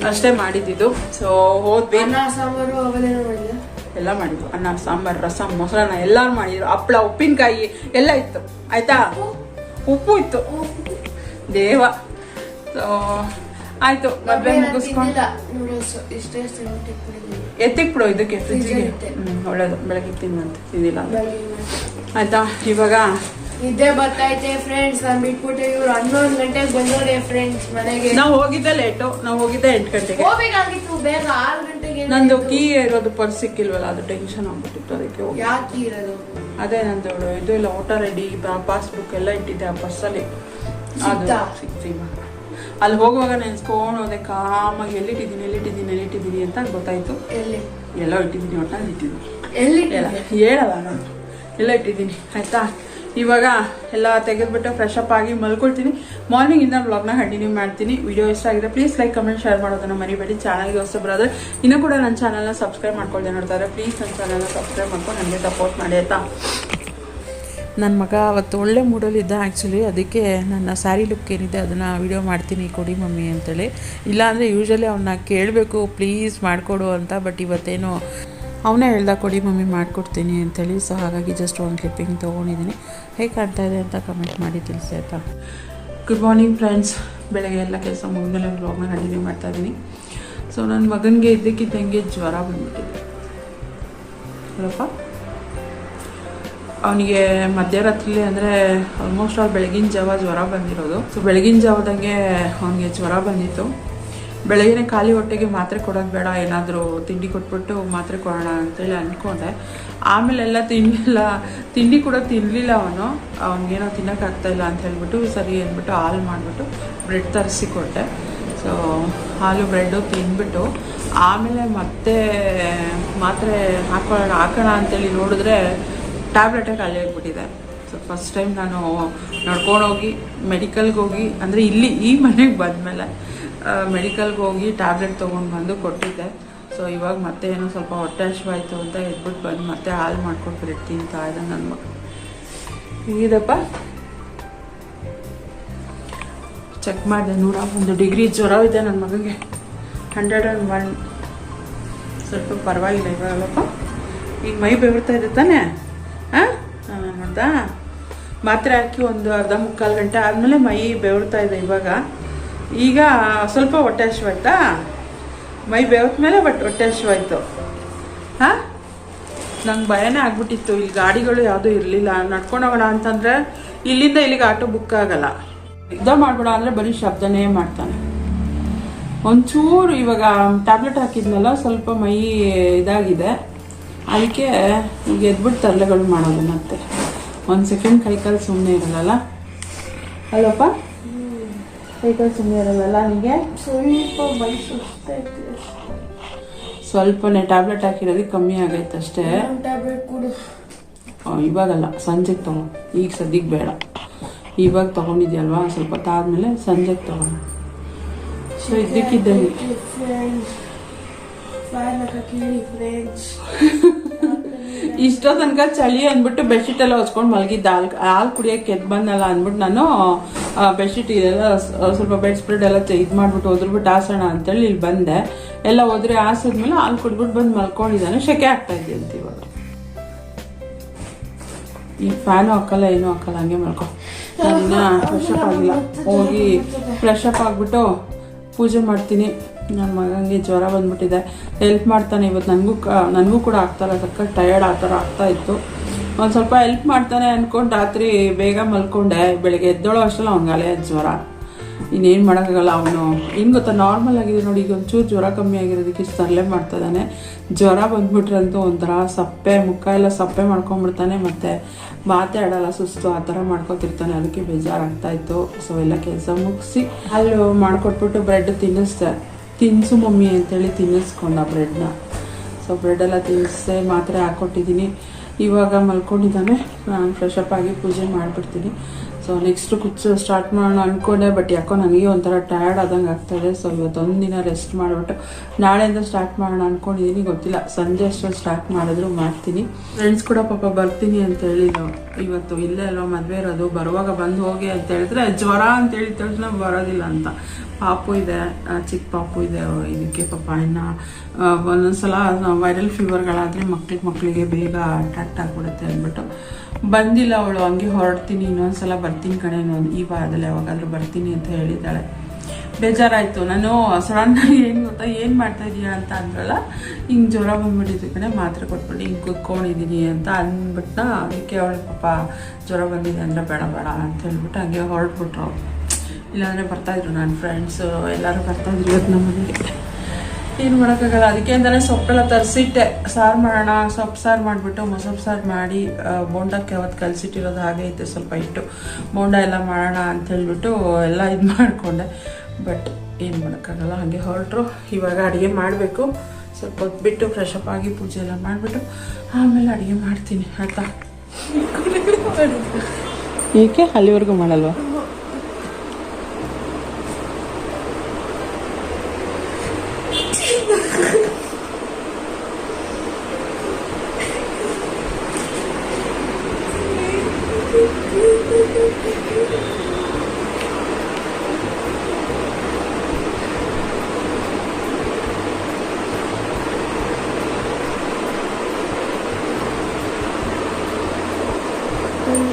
ಅಷ್ಟೇ ಮಾಡಿದ್ದು ಸೊ ಹೋದ್ವಿ. ಅನ್ನ ಸಾಂಬಾರು ಅವೆಲ್ಲ ಎಲ್ಲ ಮಾಡಿದ್ರು ಅನ್ನ ಸಾಂಬಾರು ರಸಂ ಮೊಸರನ್ನ ಎಲ್ಲಾರು ಮಾಡಿದ್ರು ಹಪ್ಳ ಉಪ್ಪಿನಕಾಯಿ ಎಲ್ಲ ಇತ್ತು. ಆಯ್ತಾ? ಉಪ್ಪು? ಇತ್ತು. ದೇವ. ಸೊ ಆಯ್ತು. ಮದ್ವೆ ಮುಗಿಸ್ಕೊಂಡು ಎತ್ತಿಕ್ ಬಿಡು ಇದಕ್ಕೆ ಫ್ರಿಜ್ಜಿಗೆ ಹ್ಞೂ ಹ್ಮ್ ಒಳ್ಳೇದು. ಬೆಳಗ್ಗೆ ತಿನ್ನಂತ ತಿಂದಿಲ್ಲ. ಆಯ್ತಾ? ಇವಾಗ ನಿದ್ದೆ ಬರ್ತೈತೆ ಫ್ರೆಂಡ್ಸ್ ನಾನ್ ಬಿಟ್ಬಿಟ್ಟು ಇವ್ರು ಹನ್ನೊಂದು ಗಂಟೆಗೆ ಬಂದೋರೆ ಫ್ರೆಂಡ್ಸ್ ಮನೆಗೆ. ನಾವು ಹೋಗಿದ್ದೆ ಲೇಟು ನಾವು ಹೋಗಿದ್ದೆ ಎಂಟು ಗಂಟೆಗೆ. ಹೋಗ್ಬೇಕಾಗಿತ್ತು ಬೇಗ ಆರು ಗಂಟೆಗೆ ನಂದು ಕೀ ಇರೋದು ಪರ್ಸ್ ಸಿಕ್ಕಿಲ್ವಲ್ಲ ಅದು ಟೆನ್ಷನ್ ಆಗ್ಬಿಟ್ಟಿತ್ತು ಅದಕ್ಕೆ ಹೋಗಿ. ಯಾಕೆ ಇರೋದು? ಅದೇ ನಂದು ಇದು ಇಲ್ಲ ವೋಟರ್ ಐ ಡಿ ಪಾಸ್ಬುಕ್ ಎಲ್ಲ ಇಟ್ಟಿದ್ದೆ ಆ ಪರ್ಸಲ್ಲಿ ಅದು ಸಿಕ್ತಾ? ಅಲ್ಲಿ ಹೋಗುವಾಗ ನೆನ್ಸ್ಕೊಂಡು ಹೋದೆ ಕಾಮಾಗಿ ಎಲ್ಲಿಟ್ಟಿದ್ದೀನಿ ಎಲ್ಲಿಟ್ಟಿದ್ದೀನಿ ಎಲ್ಲಿಟ್ಟಿದ್ದೀನಿ ಅಂತ ಗೊತ್ತಾಯ್ತು. ಎಲ್ಲಿ? ಎಲ್ಲ ಇಟ್ಟಿದ್ದೀನಿ ಒಟ್ಟಲ್ಲಿ ಇಟ್ಟಿದ್ದೀನಿ. ಎಲ್ಲಿ ಎಲ್ಲ ಹೇಳಲ್ಲ ನಾನು. ಎಲ್ಲ ಇಟ್ಟಿದ್ದೀನಿ ಆಯ್ತಾ? ಇವಾಗ ಎಲ್ಲ ತೆಗೆದ್ಬಿಟ್ಟು ಫ್ರೆಶ್ ಅಪ್ ಆಗಿ ಮಲ್ಕೊಳ್ತೀನಿ. ಮಾರ್ನಿಂಗ್ ಇಂದ ಬ್ಲಾಗ್ನ ಕಂಟಿನ್ಯೂ ಮಾಡ್ತೀನಿ. ವಿಡಿಯೋ ಇಷ್ಟ ಆಗಿದೆ ಪ್ಲೀಸ್ ಲೈಕ್ ಕಮೆಂಟ್ ಶೇರ್ ಮಾಡೋದನ್ನ ಮರಿಬೇಡಿ. ಚಾನಲ್ಗೆ ಬ್ರದರ್ ಇನ್ನು ಕೂಡ ನನ್ನ ಚಾನಲ್ನ ಸಬ್ಸ್ಕ್ರೈಬ್ ಮಾಡ್ಕೊಳ್ದೆ ನೋಡ್ತಾರೆ. ಪ್ಲೀಸ್ ನನ್ನ ಚಾನಲ್ನ ಸಬ್ಸ್ಕ್ರೈಬ್ ಮಾಡ್ಕೊಂಡು ನನಗೆ ಸಪೋರ್ಟ್ ಮಾಡಿ ಆಯ್ತಾ? ನನ್ನ ಮಗ ಅವತ್ತು ಒಳ್ಳೆ ಮೂಡಲ್ಲಿದ್ದ ಆ್ಯಕ್ಚುಲಿ ಅದಕ್ಕೆ ನನ್ನ ಸ್ಯಾರಿ ಲುಕ್ ಏನಿದೆ ಅದನ್ನು ವಿಡಿಯೋ ಮಾಡ್ತೀನಿ. ಕೊಡಿ ಮಮ್ಮಿ ಅಂತೇಳಿ. ಇಲ್ಲಾಂದರೆ ಯೂಶ್ವಲಿ ಅವನ್ನ ಕೇಳಬೇಕು ಪ್ಲೀಸ್ ಮಾಡಿಕೊಡು ಅಂತ. ಬಟ್ ಇವತ್ತೇನು ಅವನೇ ಹೇಳ್ದ, ಕೊಡಿ ಮಮ್ಮಿ, ಮಾಡಿಕೊಡ್ತೀನಿ ಅಂತೇಳಿ. ಸೊ ಹಾಗಾಗಿ ಜಸ್ಟ್ ಒಂದು ಕ್ಲಿಪ್ಪಿಂಗ್ ತೊಗೊಂಡಿದ್ದೀನಿ. ಹೇಗೆ ಕಾಣ್ತಾ ಇದೆ ಅಂತ ಕಮೆಂಟ್ ಮಾಡಿ ತಿಳಿಸಿ, ಆಯಿತಾ? ಗುಡ್ ಮಾರ್ನಿಂಗ್ ಫ್ರೆಂಡ್ಸ್ ಬೆಳಗ್ಗೆ ಎಲ್ಲ ಕೆಲಸ ಮುಗಿದ್ಮೇಲೆ ಬ್ಲಾಗ್ನ ಕಂಟಿನ್ಯೂ ಮಾಡ್ತಾ ಇದ್ದೀನಿ. ಸೊ ನನ್ನ ಮಗನಿಗೆ ಇದ್ದಕ್ಕಿದ್ದಂಗೆ ಜ್ವರ ಬಂದ್ಬಿಟ್ಟಿದೆ. ಅಲ್ಲಪ್ಪ ಅವನಿಗೆ ಮಧ್ಯರಾತ್ರಿ ಅಂದರೆ ಆಲ್ಮೋಸ್ಟ್ ಅವ್ರು ಬೆಳಗಿನ ಜಾವ ಜ್ವರ ಬಂದಿರೋದು. ಸೊ ಬೆಳಗಿನ ಜಾವದಂಗೆ ಅವನಿಗೆ ಜ್ವರ ಬಂದಿತ್ತು. ಬೆಳಗ್ಗೆ ಖಾಲಿ ಹೊಟ್ಟೆಗೆ ಮಾತ್ರೆ ಕೊಡೋದು ಬೇಡ, ಏನಾದರೂ ತಿಂಡಿ ಕೊಟ್ಬಿಟ್ಟು ಮಾತ್ರೆ ಕೊಡೋಣ ಅಂತೇಳಿ ಅಂದ್ಕೊಂಡೆ ಆಮೇಲೆಲ್ಲ ಎಲ್ಲ ತಿಂಡಿ ತಿಂಡಿ ಕೂಡ ತಿನ್ನಲಿಲ್ಲ ಅವನು. ಅವ್ನಿಗೇನೋ ತಿನ್ನೋಕ್ಕಾಗ್ತಾಯಿಲ್ಲ ಅಂತ ಹೇಳ್ಬಿಟ್ಟು ಸರಿ ಅಂದ್ಬಿಟ್ಟು ಹಾಲು ಮಾಡಿಬಿಟ್ಟು ಬ್ರೆಡ್ ತರಿಸಿ ಕೊಟ್ಟೆ. ಸೊ ಹಾಲು, ಬ್ರೆಡ್ಡು ತಿಂದ್ಬಿಟ್ಟು ಆಮೇಲೆ ಮತ್ತೆ ಮಾತ್ರೆ ಹಾಕೊಳ್ಳೋಣ, ಹಾಕೋಣ ಅಂತೇಳಿ ನೋಡಿದ್ರೆ ಟ್ಯಾಬ್ಲೆಟೇ ಖಾಲಿ ಆಗಿಬಿಟ್ಟಿದೆ. ಸೊ ಫಸ್ಟ್ ಟೈಮ್ ನಾನು ನಡ್ಕೊಂಡೋಗಿ ಮೆಡಿಕಲ್ಗೆ ಹೋಗಿ, ಅಂದರೆ ಇಲ್ಲಿ ಈ ಮನೆಗೆ ಬಂದಮೇಲೆ ಮೆಡಿಕಲ್ಗೆ ಹೋಗಿ ಟ್ಯಾಬ್ಲೆಟ್ ತೊಗೊಂಡು ಬಂದು ಕೊಟ್ಟಿದ್ದೆ. ಸೊ ಇವಾಗ ಮತ್ತೆ ಏನೋ ಸ್ವಲ್ಪ ಹೊಟ್ಟೆ ಹಶ್ವಾಯ್ತು ಅಂತ ಎದ್ಬಿಟ್ಟು ಬಂದು ಮತ್ತೆ ಹಾಲು ಮಾಡ್ಕೊಂಡು ಬ್ರೆಡ್ ತಿಂತಾ ಇದೆ ನನ್ನ ಮಗ ಚೆಕ್ ಮಾಡಿದೆ ನೂರ ಒಂದು ಡಿಗ್ರಿ ಜ್ವರ ಇದೆ ನನ್ನ ಮಗನಿಗೆ ಹಂಡ್ರೆಡ್ ಆ್ಯಂಡ್ ಒನ್ ಸ್ವಲ್ಪ ಪರವಾಗಿಲ್ಲ ಇವಾಗಲ್ಲಪ್ಪ ಈಗ ಮೈ ಬೆವರ್ತಾ ಇದೆ ತಾನೆ? ಹಾಂ, ನೋಡ್ದಾ? ಮಾತ್ರೆ ಹಾಕಿ ಒಂದು ಅರ್ಧ ಮುಕ್ಕಾಲು ಗಂಟೆ ಆದಮೇಲೆ ಮೈ ಬೆವರ್ತಾ ಇದೆ ಇವಾಗ. ಈಗ ಸ್ವಲ್ಪ ಹೊಟ್ಟೆ ಹಶ್ವಾಯ್ತಾ ಮೈ ಬೇವತ್ ಮೇಲೆ ಬಟ್ ಹೊಟ್ಟೆ ಹಶ್ವಾಯ್ತು ಹಾಂ? ನಂಗೆ ಭಯನೇ ಆಗ್ಬಿಟ್ಟಿತ್ತು. ಇಲ್ಲಿ ಗಾಡಿಗಳು ಯಾವುದೂ ಇರಲಿಲ್ಲ. ನಡ್ಕೊಂಡು ಹೋಗೋಣ ಅಂತಂದರೆ ಇಲ್ಲಿಂದ ಇಲ್ಲಿಗೆ ಆಟೋ ಬುಕ್ ಆಗಲ್ಲ. ಇದ ಮಾಡ್ಬೇಡ ಅಂದರೆ ಬರೀ ಶಬ್ದನೇ ಮಾಡ್ತಾನೆ. ಒಂಚೂರು ಇವಾಗ ಟ್ಯಾಬ್ಲೆಟ್ ಹಾಕಿದ್ನಲ್ಲ, ಸ್ವಲ್ಪ ಮೈ ಇದಾಗಿದೆ. ಅದಕ್ಕೆ ಎದ್ಬಿಟ್ಟು ತರಲೆಗಳು ಮಾಡೋದು ಮತ್ತೆ. ಒಂದು ಸೆಕೆಂಡ್ ಕೈಕಾಲು ಸುಮ್ಮನೆ ಇರಲ್ಲ ಅಲ್ಲಪ್ಪ? ಸುಮ್ಮನೆ ನಿಮಗೆ ಸ್ವಲ್ಪ ಸ್ವಲ್ಪನೇ ಟ್ಯಾಬ್ಲೆಟ್ ಹಾಕಿರೋದಕ್ಕೆ ಕಮ್ಮಿ ಆಗೈತೆ ಅಷ್ಟೇ. ಟ್ಯಾಬ್ಲೆಟ್ ಕೊಡು. ಆ, ಇವಾಗಲ್ಲ ಸಂಜೆಗೆ ತಗೋ. ಈಗ ಸದ್ಯಕ್ಕೆ ಬೇಡ. ಇವಾಗ ತಗೊಂಡಿದ್ಯಲ್ವಾ? ಸ್ವಲ್ಪ ಹೊತ್ತಾದ್ಮೇಲೆ ಸಂಜೆಗೆ ತಗೊಂಡು ಸೊ ಇದ್ದಕ್ಕಿದ್ದಲ್ಲಿ ಫ್ರೆಂಡ್ಸ್ ಇಷ್ಟೋ ತನಕ ಚಳಿ ಅಂದ್ಬಿಟ್ಟು ಬೆಡ್ಶೀಟ್ ಎಲ್ಲ ಹೊಚ್ಕೊಂಡು ಮಲಗಿದ್ದ. ಹಾಲು ಹಾಲು ಕುಡಿಯೋಕೆ ಎದ್ದು ಬಂದಲ್ಲ ಅಂದ್ಬಿಟ್ಟು ನಾನು ಬೆಡ್ಶೀಟ್ ಇದೆಲ್ಲ ಸ್ವಲ್ಪ ಬೆಡ್ ಸ್ಪ್ರೆಡ್ ಎಲ್ಲ ಇದು ಮಾಡ್ಬಿಟ್ಟು ಒದ್ರಬಿಟ್ಟು ಹಾಸೋಣ ಅಂತೇಳಿ ಇಲ್ಲಿ ಬಂದೆ. ಎಲ್ಲ ಹೋದ್ರೆ ಹಾಸಿದ್ಮೇಲೆ ಹಾಲು ಕುಡ್ಬಿಟ್ಟು ಬಂದು ಮಲ್ಕೊಂಡಿದ್ದಾನೆ. ಶೆಕೆ ಆಗ್ತಾ ಇದೆಯಂತ ಇವಾಗ? ಈ ಫ್ಯಾನು ಹಾಕಲ್ಲ ಏನೂ ಹಾಕಲ್ಲ ಹಂಗೆ ಮಲ್ಕೊ. ನಾನು ಫ್ರೆಶ್ ಅಪ್ ಆಗಿಲ್ಲ. ಹೋಗಿ ಫ್ರೆಶ್ ಅಪ್ ಆಗಿಬಿಟ್ಟು ಪೂಜೆ ಮಾಡ್ತೀನಿ. ನನ್ನ ಮಗನಿಗೆ ಜ್ವರ ಬಂದ್ಬಿಟ್ಟಿದೆ. ಹೆಲ್ಪ್ ಮಾಡ್ತಾನೆ ಇವತ್ತು. ನನಗೂ ನನಗೂ ಕೂಡ ಆಗ್ತಾಯಿಲ್ಲ. ಸಕ್ಕ ಟಯರ್ಡ್ ಆ ಥರ ಆಗ್ತಾ ಇತ್ತು. ಒಂದು ಸ್ವಲ್ಪ ಹೆಲ್ಪ್ ಮಾಡ್ತಾನೆ ಅಂದ್ಕೊಂಡು ರಾತ್ರಿ ಬೇಗ ಮಲ್ಕೊಂಡೆ. ಬೆಳಿಗ್ಗೆ ಎದ್ದೋಳೋ ಅಷ್ಟಲ್ಲ ಅವ್ನಿಗೆ ಜ್ವರ. ಇನ್ನೇನು ಮಾಡೋಕ್ಕಾಗಲ್ಲ ಅವನು. ಏನು ಗೊತ್ತಾ ನಾರ್ಮಲ್ ಆಗಿದೆ ನೋಡಿ. ಈಗ ಒಂಚೂರು ಜ್ವರ ಕಮ್ಮಿ ಆಗಿರೋದಕ್ಕೆ ಇಷ್ಟು ತರಲೆ ಮಾಡ್ತಾಯಿದ್ದಾನೆ ಜ್ವರ ಬಂದ್ಬಿಟ್ರಂತೂ ಒಂಥರ ಸಪ್ಪೆ, ಮುಖ ಎಲ್ಲ ಸಪ್ಪೆ ಮಾಡ್ಕೊಂಬಿಡ್ತಾನೆ ಮತ್ತು ಮಾತೇ ಆಡಲ್ಲ ಸುಸ್ತು ಆ ಥರ ಮಾಡ್ಕೊತಿರ್ತಾನೆ. ಅದಕ್ಕೆ ಬೇಜಾರಾಗ್ತಾಯಿತ್ತು ಸೊ ಎಲ್ಲ ಕೆಲಸ ಮುಗಿಸಿ, ಅಲ್ಲಿ ಮಾಡಿಕೊಟ್ಬಿಟ್ಟು ಬ್ರೆಡ್ ತಿನ್ನಿಸ್ದೆ. ತಿನ್ಸು ಮಮ್ಮಿ ಅಂತೇಳಿ ತಿನ್ನಿಸ್ಕೊಂಡ ಬ್ರೆಡ್ನ. ಸೊ ಬ್ರೆಡ್ ಎಲ್ಲ ತಿನ್ನಿಸೆ ಮಾತ್ರೆ ಹಾಕ್ಕೊಟ್ಟಿದ್ದೀನಿ ಇವಾಗ ಮಲ್ಕೊಂಡಿದ್ದಾನೆ. ನಾನು ಫ್ರೆಶ್ ಅಪ್ ಆಗಿ ಪೂಜೆ ಮಾಡಿಬಿಡ್ತೀನಿ. ಸೊ ನೆಕ್ಸ್ಟ್ ಕುಚ್ಚು ಸ್ಟಾರ್ಟ್ ಮಾಡೋಣ ಅಂದ್ಕೊಂಡೆ ಬಟ್ ಯಾಕೋ ನನಗೆ ಒಂಥರ ಟಯರ್ಡ್ ಆದಂಗೆ ಆಗ್ತಾಯಿದೆ ಸೊ ಇವತ್ತೊಂದು ದಿನ ರೆಸ್ಟ್ ಮಾಡಿಬಿಟ್ಟು ನಾಳೆಯಿಂದ ಸ್ಟಾರ್ಟ್ ಮಾಡೋಣ ಅಂದ್ಕೊಂಡಿದ್ದೀನಿ ಗೊತ್ತಿಲ್ಲ. ಸಂಜೆ ಅಷ್ಟೊಂದು ಸ್ಟಾರ್ಟ್ ಮಾಡಿದ್ರು ಮಾಡ್ತೀನಿ. ಫ್ರೆಂಡ್ಸ್ ಕೂಡ ಪಾಪ ಬರ್ತೀನಿ ಅಂತ ಹೇಳಿದ್ರು ಇವತ್ತು ಇಲ್ಲೇ ಅಲ್ವಾ ಮದುವೆ ಇರೋದು. ಬರುವಾಗ ಬಂದು ಹೋಗಿ ಅಂತ ಹೇಳಿದ್ರೆ, ಜ್ವರ ಅಂತ ಹೇಳಿದ ತಕ್ಷಣ ಬರೋದಿಲ್ಲ ಅಂತ. ಪಾಪು ಇದೆ ಚಿಕ್ಕ ಪಾಪು ಇದೆ ಇದಕ್ಕೆ ಪಾಪ ಇನ್ನು ಒಂದೊಂದ್ಸಲ ವೈರಲ್ ಫೀವರ್ಗಳಾದರೆ ಮಕ್ಳಿಗೆ ಮಕ್ಕಳಿಗೆ ಬೇಗ ಅಟ್ಯಾಕ್ಟ್ ಆಗ್ಬಿಡುತ್ತೆ ಅಂದ್ಬಿಟ್ಟು. ಬಂದಿಲ್ಲ ಅವಳು, ಹಂಗೆ ಹೊರಡ್ತೀನಿ, ಇನ್ನೊಂದ್ಸಲ ಬರ್ತೀನಿ ಕಣೆ ಇನ್ನೊಂದು ಈ ವಾರದಲ್ಲಿ ಯಾವಾಗಾದರೂ ಬರ್ತೀನಿ ಅಂತ ಹೇಳಿದ್ದಾಳೆ. ಬೇಜಾರಾಯಿತು. ನಾನು ಸಡನ್ನಾಗಿ ಏನು ಗೊತ್ತಾ, ಏನು ಮಾಡ್ತಾ ಇದೀಯಾ ಅಂತ ಅಂದ್ರಲ್ಲ, ಹಿಂಗೆ ಜ್ವರ ಬಂದ್ಬಿಟ್ಟಿದ್ದ ಕಡೆ ಮಾತ್ರೆ ಕೊಟ್ಬಿಟ್ಟು ಹಿಂಗೆ ಕುತ್ಕೊಂಡಿದ್ದೀನಿ ಅಂತ ಅಂದ್ಬಿಟ್ಟು ಅದಕ್ಕೆ ಅವಳು ಪಾಪ ಜ್ವರ ಬಂದಿದೆ ಅಂದರೆ ಬೇಡ ಬೇಡ ಅಂತ ಹೇಳ್ಬಿಟ್ಟು ಹಂಗೆ ಹೊರಟ್ಬಿಟ್ರು ಇಲ್ಲಾಂದರೆ ಬರ್ತಾಯಿದ್ರು ನನ್ನ ಫ್ರೆಂಡ್ಸು ಎಲ್ಲರೂ ಬರ್ತಾಯಿದ್ರು ಇವತ್ತು ನಮ್ಮ ಮನೆಗೆ. ಏನು ಮಾಡೋಕ್ಕಾಗಲ್ಲ? ಅದಕ್ಕೆ ಅಂತಲೇ ಸೊಪ್ಪೆಲ್ಲ ತರಿಸಿಟ್ಟೆ. ಸಾರು ಮಾಡೋಣ, ಸೊಪ್ಪು ಸಾರು ಮಾಡಿಬಿಟ್ಟು ಮೊಸೊಪ್ಪು ಸಾರು ಮಾಡಿ ಬೋಂಡಕ್ಕೆ ಅವತ್ತು ಕಲಸಿಟ್ಟಿರೋದು ಹಾಗೆ ಐತೆ ಸ್ವಲ್ಪ ಇಟ್ಟು ಬೋಂಡ ಎಲ್ಲ ಮಾಡೋಣ ಅಂತ ಹೇಳ್ಬಿಟ್ಟು ಎಲ್ಲ ಇದು ಮಾಡಿಕೊಂಡೆ. ಬಟ್ ಏನು ಮಾಡೋಕ್ಕಾಗಲ್ಲ? ಹಾಗೆ ಹೊರಟರು. ಇವಾಗ ಅಡುಗೆ ಮಾಡಬೇಕು. ಸ್ವಲ್ಪ ಹೊತ್ತು ಬಿಟ್ಟು ಫ್ರೆಶ್ ಅಪ್ ಆಗಿ ಪೂಜೆ ಎಲ್ಲ ಮಾಡಿಬಿಟ್ಟು ಆಮೇಲೆ ಅಡುಗೆ ಮಾಡ್ತೀನಿ, ಆಯಿತಾ? ಏಕೆ? ಅಲ್ಲಿವರೆಗೂ ಮಾಡಲ್ವಾ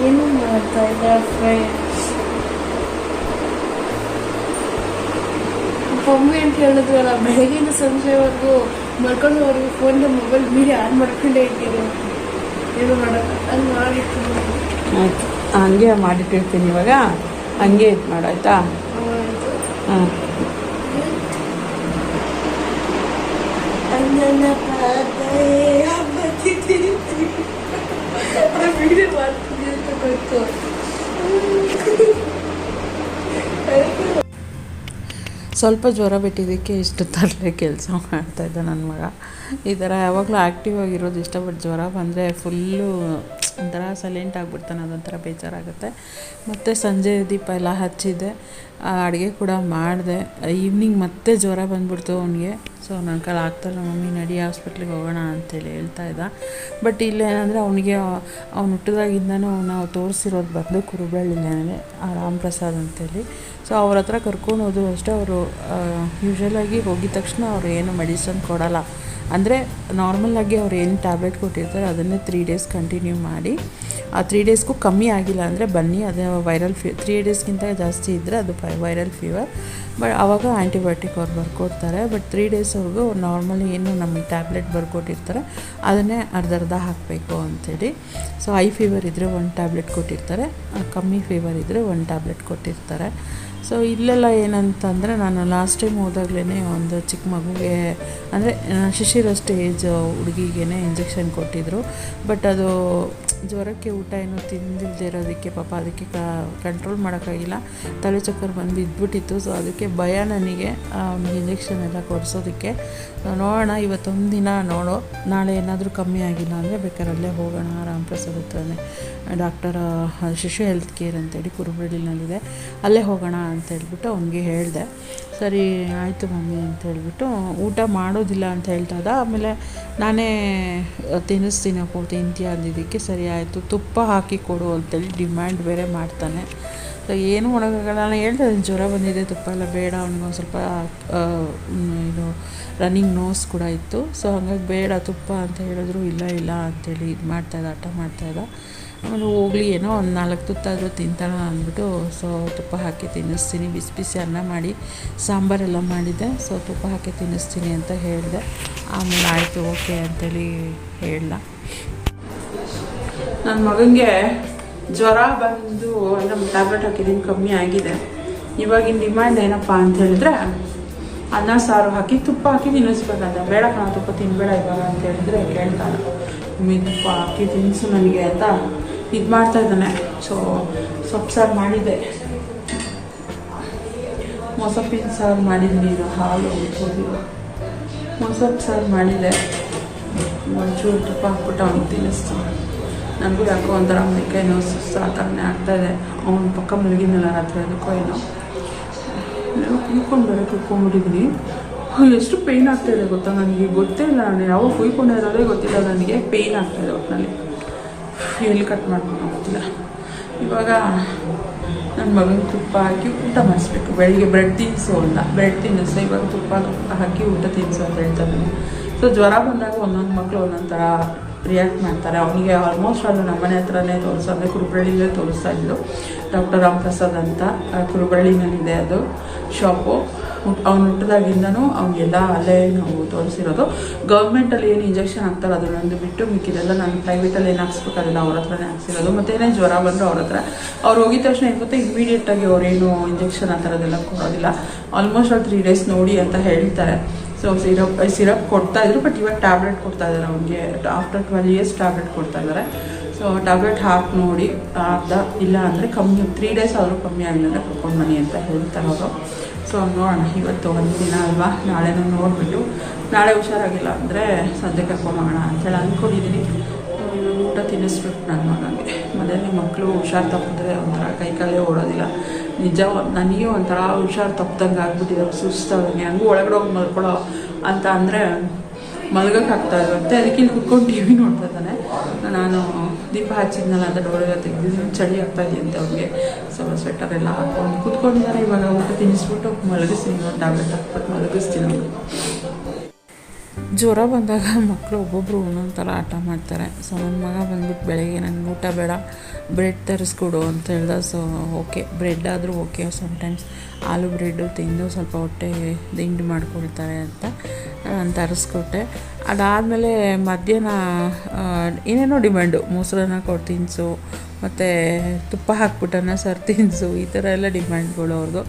ಏನು ಮಮ್ಮಿ ಅಂತ ಹೇಳಿದ್ರಲ್ಲ ಬೆಳಗ್ಗೆಯಿಂದ ಸಂಜೆವರೆಗೂ ಮಲ್ಕೊಂಡವರೆಗೂ ಫೋನ್ ಮೊಬೈಲ್ ಮೀರಿ ಆನ್ ಮಾಡ್ಕೊಂಡೇ ಇದ್ದೀರಿ. ಏನು ಮಾಡೋಣ ಅಲ್ಲಿ ಮಾಡಿಟ್ಟು ಆಯಿತು. ಹಂಗೆ ಮಾಡಿಟ್ಟಿರ್ತೀನಿ ಇವಾಗ. ಹಂಗೆ ಇದು ಮಾಡು ಆಯ್ತಾ? ಹಾಂ. ವಿಡಿಯೋ ಮಾಡ್ತೀನಿ ಅಂತ ಗೊತ್ತು. ಸ್ವಲ್ಪ ಜ್ವರ ಬಿಟ್ಟಿದ್ದಕ್ಕೆ ಇಷ್ಟು ತರಲೆ ಕೆಲಸ ಮಾಡ್ತಾಯಿದ್ದ ನನ್ನ ಮಗ. ಈ ಥರ ಯಾವಾಗಲೂ ಆ್ಯಕ್ಟಿವ್ ಆಗಿರೋದು ಇಷ್ಟ ಬಟ್ ಜ್ವರ ಬಂದರೆ ಫುಲ್ಲು ಒಂಥರ ಸೈಲೆಂಟ್ ಆಗಿಬಿಡ್ತಾನೆ, ಅದೊಂಥರ ಬೇಜಾರಾಗುತ್ತೆ. ಮತ್ತು ಸಂಜೆ ದೀಪ ಎಲ್ಲ ಹಚ್ಚಿದೆ ಅಡುಗೆ ಕೂಡ ಮಾಡಿದೆ. ಈವ್ನಿಂಗ್ ಮತ್ತೆ ಜ್ವರ ಬಂದ್ಬಿಡ್ತು ಅವನಿಗೆ. ಸೊ ನನ್ನ ಕಾಲ ಆಗ್ತಾಯಿಲ್ಲ ಮಮ್ಮಿ, ನಡಿ ಹಾಸ್ಪಿಟ್ಲಿಗೆ ಹೋಗೋಣ ಅಂತೇಳಿ ಹೇಳ್ತಾ ಇದ್ದ. ಬಟ್ ಇಲ್ಲೇನಂದರೆ ಅವನಿಗೆ, ಅವ್ನು ಹುಟ್ಟಿದಾಗಿಂದನೂ ನಾವು ತೋರಿಸಿರೋದು ಬಂದು ಕುರುಬಳ್ಳಿನೇ ಆ ರಾಮ್ ಪ್ರಸಾದ್ ಅಂತೇಳಿ. ಸೊ ಅವ್ರ ಹತ್ರ ಕರ್ಕೊಂಡು ಹೋದ್ರು ಅಷ್ಟೇ, ಅವರು ಯೂಶ್ವಲಾಗಿ ಹೋಗಿದ ತಕ್ಷಣ ಅವರು ಏನು ಮೆಡಿಸನ್ ಕೊಡಲ್ಲ. ಅಂದರೆ ನಾರ್ಮಲಾಗಿ ಅವ್ರು ಏನು ಟ್ಯಾಬ್ಲೆಟ್ ಕೊಟ್ಟಿರ್ತಾರೆ ಅದನ್ನೇ ತ್ರೀ ಡೇಸ್ ಕಂಟಿನ್ಯೂ ಮಾಡಿ, ಆ ತ್ರೀ ಡೇಸ್ಗೂ ಕಮ್ಮಿ ಆಗಿಲ್ಲ ಅಂದರೆ ಬನ್ನಿ, ಅದೇ ವೈರಲ್ ಫೀ ತ್ರೀ ಡೇಸ್ಗಿಂತ ಜಾಸ್ತಿ ಇದ್ದರೆ ಅದು ವೈರಲ್ ಫೀವರ್ ಬಟ್ ಆವಾಗ ಆ್ಯಂಟಿಬಯೋಟಿಕ್ ಅವ್ರು ಬರ್ಕೊಡ್ತಾರೆ ಬಟ್ ತ್ರೀ ಡೇಸ್ವರೆಗೂ ನಾರ್ಮಲಿ ಏನು ನಮಗೆ ಟ್ಯಾಬ್ಲೆಟ್ ಬರ್ಕೊಟ್ಟಿರ್ತಾರೆ, ಅದನ್ನೇ ಅರ್ಧ ಅರ್ಧ ಹಾಕಬೇಕು ಅಂಥೇಳಿ ಸೊ ಹೈ ಫೀವರ್ ಇದ್ದರೆ ಒಂದು ಟ್ಯಾಬ್ಲೆಟ್ ಕೊಟ್ಟಿರ್ತಾರೆ ಕಮ್ಮಿ ಫೀವರ್ ಇದ್ದರೆ ಒಂದು ಟ್ಯಾಬ್ಲೆಟ್ ಕೊಟ್ಟಿರ್ತಾರೆ. ಸೊ ಇಲ್ಲೆಲ್ಲ ಏನಂತಂದರೆ ನಾನು ಲಾಸ್ಟ್ ಟೈಮ್ ಹೋದಾಗ್ಲೇ ಒಂದು ಚಿಕ್ಕ ಮಗುಗೆ, ಅಂದರೆ ಶಿಶಿರಷ್ಟು ಸ್ಟೇಜ್ ಹುಡುಗಿಗೆ ಇಂಜೆಕ್ಷನ್ ಕೊಟ್ಟಿದ್ದರು ಬಟ್ ಅದು ಜ್ವರಕ್ಕೆ ಊಟ ಏನು ತಿಂದಿಲ್ಲದೆ ಇರೋದಕ್ಕೆ ಪಾಪ ಅದಕ್ಕೆ ಕಂಟ್ರೋಲ್ ಮಾಡೋಕ್ಕಾಗಿಲ್ಲ. ತಲೆ ಚಕ್ಕರ್ ಬಂದು ಬಿದ್ದುಬಿಟ್ಟಿತ್ತು ಸೊ ಅದಕ್ಕೆ ಭಯ ನನಗೆ ಇಂಜೆಕ್ಷನ್ ಎಲ್ಲ ಕೊಡಿಸೋದಕ್ಕೆ. ನೋಡೋಣ, ಇವತ್ತೊಂದು ದಿನ ನೋಡೋ. ನಾಳೆ ಏನಾದರೂ ಕಮ್ಮಿ ಆಗಿಲ್ಲ ಅಂದರೆ ಬೇಕಾದ್ರೆ ಅಲ್ಲೇ ಹೋಗೋಣ. ರಾಮಪ್ರಸಾದ್ ಹತ್ರನೇ. ಡಾಕ್ಟರ್ ಶಿಶು ಹೆಲ್ತ್ ಕೇರ್ ಅಂತೇಳಿ ಕುರುಬಳ್ಳಿನಲ್ಲಿದೆ. ಅಲ್ಲೇ ಹೋಗೋಣ ಅಂತ ಹೇಳ್ಬಿಟ್ಟು ಅವನಿಗೆ ಹೇಳಿದೆ. ಸರಿ, ಆಯಿತು ಮಮ್ಮಿ ಅಂತ ಹೇಳ್ಬಿಟ್ಟು ಊಟ ಮಾಡೋದಿಲ್ಲ ಅಂತ ಹೇಳ್ತಾ ಇದ್ದ ಆಮೇಲೆ ನಾನೇ ತಿನ್ನಿಸ್ತೀನಪ್ಪ ತಿಂತೀಯ ಅಂದಿದ್ದಕ್ಕೆ ಸರಿ ಆಯಿತು, ತುಪ್ಪ ಹಾಕಿ ಕೊಡು ಅಂತೇಳಿ ಡಿಮ್ಯಾಂಡ್ ಬೇರೆ ಮಾಡ್ತಾನೆ. ಸೊ ಏನು ಮಾಡೋಕ್ಕಾಗಲ್ಲ ನಾನು ಹೇಳ್ದೆ, ಜ್ವರ ಬಂದಿದೆ, ತುಪ್ಪ ಎಲ್ಲ ಬೇಡ ಅವ್ನಿಗೆ ಒಂದು ಸ್ವಲ್ಪ ಇದು ರನ್ನಿಂಗ್ ನೋಸ್ ಕೂಡ ಇತ್ತು. ಸೊ ಹಂಗಾಗಿ ಬೇಡ, ತುಪ್ಪ ಅಂತ ಹೇಳಿದ್ರು, ಇಲ್ಲ ಇಲ್ಲ ಅಂತೇಳಿ ಇದು ಮಾಡ್ತಾಯಿದ್ದ ಹಠ ಮಾಡ್ತಾಯಿದ್ದ ಆಮೇಲೆ ಹೋಗಲಿ, ಏನೋ ಒಂದು ನಾಲ್ಕು ತುತ್ತಾದರೂ ತಿಂತಾನ ಅಂದ್ಬಿಟ್ಟು ಸೊ ತುಪ್ಪ ಹಾಕಿ ತಿನ್ನಿಸ್ತೀನಿ. ಬಿಸಿ ಬಿಸಿ ಅನ್ನ ಮಾಡಿ, ಸಾಂಬಾರೆಲ್ಲ ಮಾಡಿದ್ದೆ. ಸೊ ತುಪ್ಪ ಹಾಕಿ ತಿನ್ನಿಸ್ತೀನಿ ಅಂತ ಹೇಳಿದೆ. ಆಮೇಲೆ ಆಯಿತು, ಓಕೆ ಅಂತೇಳಿ ಹೇಳಲ್ಲ ನನ್ನ ಮಗನಿಗೆ ಜ್ವರ ಬಂದು ನಮ್ಮ ಟ್ಯಾಬ್ಲೆಟ್ ಹಾಕಿದ್ದೀನಿ, ಕಮ್ಮಿ ಆಗಿದೆ. ಇವಾಗಿನ ಡಿಮ್ಯಾಂಡ್ ಏನಪ್ಪ ಅಂತ ಹೇಳಿದ್ರೆ, ಅನ್ನ, ಸಾರು ಹಾಕಿ ತುಪ್ಪ ಹಾಕಿ ತಿನ್ನಿಸ್ಬೇಕಂತ ಬೇಡ ಕಣ, ತುಪ್ಪ ತಿನ್ಬೇಡ ಇವಾಗ ಅಂತ ಹೇಳಿದ್ರೆ ಕೇಳ್ತಾನೆ ತುಪ್ಪ ಹಾಕಿ ತಿನ್ನಿಸು ನನಗೆ ಅಂತ. ಇದು ಮಾಡ್ತಾ ಇದ್ದಾನೆ. ಸೊ ಸೊಪ್ಪು ಸಾರು ಮಾಡಿದ್ದೆ. ಮೊಸಪ್ಪಿನ ಸಾರು ಮಾಡಿದ್ದೀನಿ ಇದು ಹಾಲು ಹೋಗಿ ಮೊಸಪ್ಪು ಸಾರು ಮಾಡಿದೆ ಒಂಚೂರು ತುಪ್ಪ ಹಾಕ್ಬಿಟ್ಟು ಅವ್ನಿಗೆ ತಿನ್ನಿಸ್ತೀನಿ ನನಗೂ ಯಾಕೋ ಒಂಥರ ಮೈಕೈ ನೋವು ಸುಸ್ತು ಆ ಥರನೇ ಆಗ್ತಾಯಿದೆ ಅವ್ನ ಪಕ್ಕ ಮಲಗಿದ್ನಲ್ಲ ರಾತ್ರಿ ಅದಕ್ಕೋ ಏನೋ. ಕುಯ್ಕೊಂಡು ಬೇರೆ ಕುಯ್ಕೊಂಡ್ಬಿಟ್ಟಿದ್ದೀನಿ. ಎಷ್ಟು ಪೇಯ್ನ್ ಆಗ್ತಾಯಿದೆ ಗೊತ್ತಾ? ನನಗೆ ಗೊತ್ತೇ ಇಲ್ಲ. ನಾನು ಯಾವಾಗ ಕುಯ್ಕೊಂಡಿರೋದೇ ಗೊತ್ತಿಲ್ಲ. ನನಗೆ ಪೇಯ್ನ್ ಆಗ್ತಾಯಿದೆ ಒಟ್ಟಿನಲ್ಲಿ ಎಲ್ಲಿ ಕಟ್ ಮಾಡ್ಕೊಂಡು ಗೊತ್ತಿಲ್ಲ ಇವಾಗ ನನ್ನ ಮಗನ ತುಪ್ಪ ಹಾಕಿ ಊಟ ಮಾಡಿಸ್ಬೇಕು. ಬೆಳಿಗ್ಗೆ ಬ್ರೆಡ್ ತಿನ್ನಿಸು ಅಂತ. ಬ್ರೆಡ್ ತಿನ್ನಿಸ್ತಾ ಇವಾಗ ತುಪ್ಪ ಹಾಕಿ ಊಟ ತಿನ್ನಿಸು ಅಂತ ಹೇಳ್ತಾ ಇದ್ದೀನಿ ಸೊ ಜ್ವರ ಬಂದಾಗ ಒಂದೊಂದು ಮಕ್ಕಳು ಒಂದೊಂದು ಥರ ರಿಯಾಕ್ಟ್ ಮಾಡ್ತಾರೆ. ಅವನಿಗೆ ಆಲ್ಮೋಸ್ಟ್ ಅದು ನಮ್ಮನೆ ಹತ್ರನೇ ತೋರಿಸೋ, ಅಂದರೆ ಕುರುಬಳ್ಳಿಲೇ ತೋರಿಸ್ತಾ ಇದ್ದು ಡಾಕ್ಟರ್ ರಾಮ್ ಪ್ರಸಾದ್ ಅಂತ ಕುರುಬಳ್ಳಿನಲ್ಲಿದೆ ಅದು ಶಾಪು ಅವ್ನು ಹುಟ್ಟಿದಾಗಿಂದನೂ ಅವ್ನಿಗೆಲ್ಲ ಅಲ್ಲೇ ನಾವು ತೋರಿಸಿರೋದು. ಗೌರ್ಮೆಂಟಲ್ಲಿ ಏನು ಇಂಜೆಕ್ಷನ್ ಹಾಕ್ತಾರೆ ಅದನ್ನೊಂದು ಬಿಟ್ಟು ಮಿಕ್ಕಿದೆಲ್ಲ ನಾನು ಪ್ರೈವೇಟಲ್ಲಿ ಏನು ಹಾಕ್ಸ್ಬೇಕಾಗಿಲ್ಲ, ಅವ್ರ ಹತ್ರನೇ ಹಾಕ್ಸಿರೋದು. ಮತ್ತು ಏನೇ ಜ್ವರ ಬಂದರೂ ಅವ್ರ ಹತ್ರ. ಅವ್ರು ಹೋಗಿದ ತಕ್ಷಣ ಏನು ಗೊತ್ತಾ ಇಮಿಡಿಯೇಟಾಗಿ ಅವ್ರೇನು ಇಂಜೆಕ್ಷನ್ ಆ ಥರದ್ದೆಲ್ಲ ಕೊಡೋದಿಲ್ಲ. ಆಲ್ಮೋಸ್ಟ್ ಅವ್ರು ತ್ರೀ ಡೇಸ್ ನೋಡಿ ಅಂತ ಹೇಳ್ತಾರೆ. ಸೊ ಸಿರಪ್ ಸಿರಪ್ ಕೊಡ್ತಾ ಇದ್ರು ಬಟ್ ಇವಾಗ ಟ್ಯಾಬ್ಲೆಟ್ ಕೊಡ್ತಾ ಇದ್ದಾರೆ ಅವ್ನಿಗೆ. ಆಫ್ಟರ್ ಟ್ವೆಲ್ ಇಯರ್ಸ್ ಟ್ಯಾಬ್ಲೆಟ್ ಕೊಡ್ತಾ ಇದ್ದಾರೆ ಸೊ ಟ್ಯಾಬ್ಲೆಟ್ ಹಾಕಿ ನೋಡಿ, ಅರ್ಧ, ಇಲ್ಲ ಅಂದರೆ ಕಮ್ಮಿ ತ್ರೀ ಡೇಸ್ ಆದರೂ ಕಮ್ಮಿ ಆಗಿಲ್ಲ ಅಂದರೆ ಕರ್ಕೊಂಡು ಬನ್ನಿ ಅಂತ ಹೇಳ್ತಾರೆ ಅವರು. ಸೊ ನೋಡೋಣ, ಇವತ್ತು ಒಂದು ದಿನ ಅಲ್ವಾ? ನಾಳೆನೂ ನೋಡಿಬಿಟ್ಟು, ನಾಳೆ ಹುಷಾರಾಗಿಲ್ಲ ಅಂದರೆ ಸಂಜೆ ಕರ್ಕೊಂಡು ಹೋಗೋಣ ಅಂತೇಳಿ ಅಂದ್ಕೊಂಡಿದ್ದೀನಿ ಊಟ ತಿನ್ನಿಸ್ಬಿಟ್ಟು ನನ್ನ ಮಗನಿಗೆ. ಮನೆಯಲ್ಲಿ ಮಕ್ಕಳು ಹುಷಾರು ತಪ್ಪಿದ್ರೆ ಒಂಥರ ಕೈ ಕಾಲೇ ಓಡೋದಿಲ್ಲ. ನಿಜ ನನಗೆ ಒಂಥರ ಹುಷಾರು ತಪ್ಪದಂಗೆ ಆಗ್ಬಿಟ್ಟಿದೆ ಸುಸ್ತಾಗಿ ಹಂಗೂ ಒಳಗಡೆ ಹೋಗಿ ಮಲ್ಕೊಳ್ಳೋ ಅಂತ ಅಂದರೆ ಮಲ್ಗೋಕ್ಕಾಗ್ತಾ ಇರುತ್ತೆ ಅದಕ್ಕೆ ಇಲ್ಲಿ ಕುತ್ಕೊಂಡು ಟಿ ವಿ ನೋಡ್ತಾ ಇದ್ದಾನೆ. ನಾನು ದೀಪ ಹಚ್ಚಿದ್ನಲ್ಲ ಅಂತ ಡೋರೆಲ್ಲ ತೆಗ್ದು ಚಳಿ ಆಗ್ತಾ ಅಂತ ಅವ್ರಿಗೆ. ಸ್ವಲ್ಪ ಸ್ವೆಟರ್ ಎಲ್ಲ ಹಾಕೊಂಡು ಕುತ್ಕೊಂಡಿದ್ದಾರೆ. ಇವಾಗ ಊಟ ತಿನ್ನಿಸ್ಬಿಟ್ಟು ಮಲಗಿಸ್ತೀನಿ. ಟ್ಯಾಬ್ಲೆಟ್ ಹಾಕ್ಬಿಟ್ಟು ಮಲಗಿಸ್ತೀನಿ. ಜ್ವರ ಬಂದಾಗ ಮಕ್ಕಳು ಒಬ್ಬೊಬ್ಬರು ಒಂದೊಂದು ಥರ ಆಟ ಮಾಡ್ತಾರೆ. ಸೊ ನನ್ನ ಮಗ ಬಂದ್ಬಿಟ್ಟು ಬೆಳಗ್ಗೆ ನನಗೆ ಊಟ ಬೇಡ, ಬ್ರೆಡ್ ತರಿಸ್ಕೊಡು ಅಂತ ಹೇಳ್ದ. ಸೊ ಓಕೆ ಬ್ರೆಡ್ ಆದರೂ ಓಕೆ ಸಮ್ಟೈಮ್ಸ್ ಆಲೂ ಬ್ರೆಡ್ಡು ತಿಂದು ಸ್ವಲ್ಪ ಹೊಟ್ಟೆ ದಿಂಡು ಮಾಡ್ಕೊಳ್ತಾರೆ ಅಂತ ನಾನು ತರಿಸ್ಕೊಟ್ಟೆ. ಅದಾದಮೇಲೆ ಮಧ್ಯಾಹ್ನ ಏನೇನೋ ಡಿಮ್ಯಾಂಡು ಮೊಸರನ್ನ ಕೊಟ್ಟು ತಿನ್ನಿಸು ಮತ್ತು ತುಪ್ಪ ಹಾಕ್ಬಿಟ್ಟನ್ನ ಸರ್ ತಿನ್ಸು, ಈ ಥರ ಎಲ್ಲ ಡಿಮ್ಯಾಂಡ್ಗಳು ಅವ್ರದ್ದು.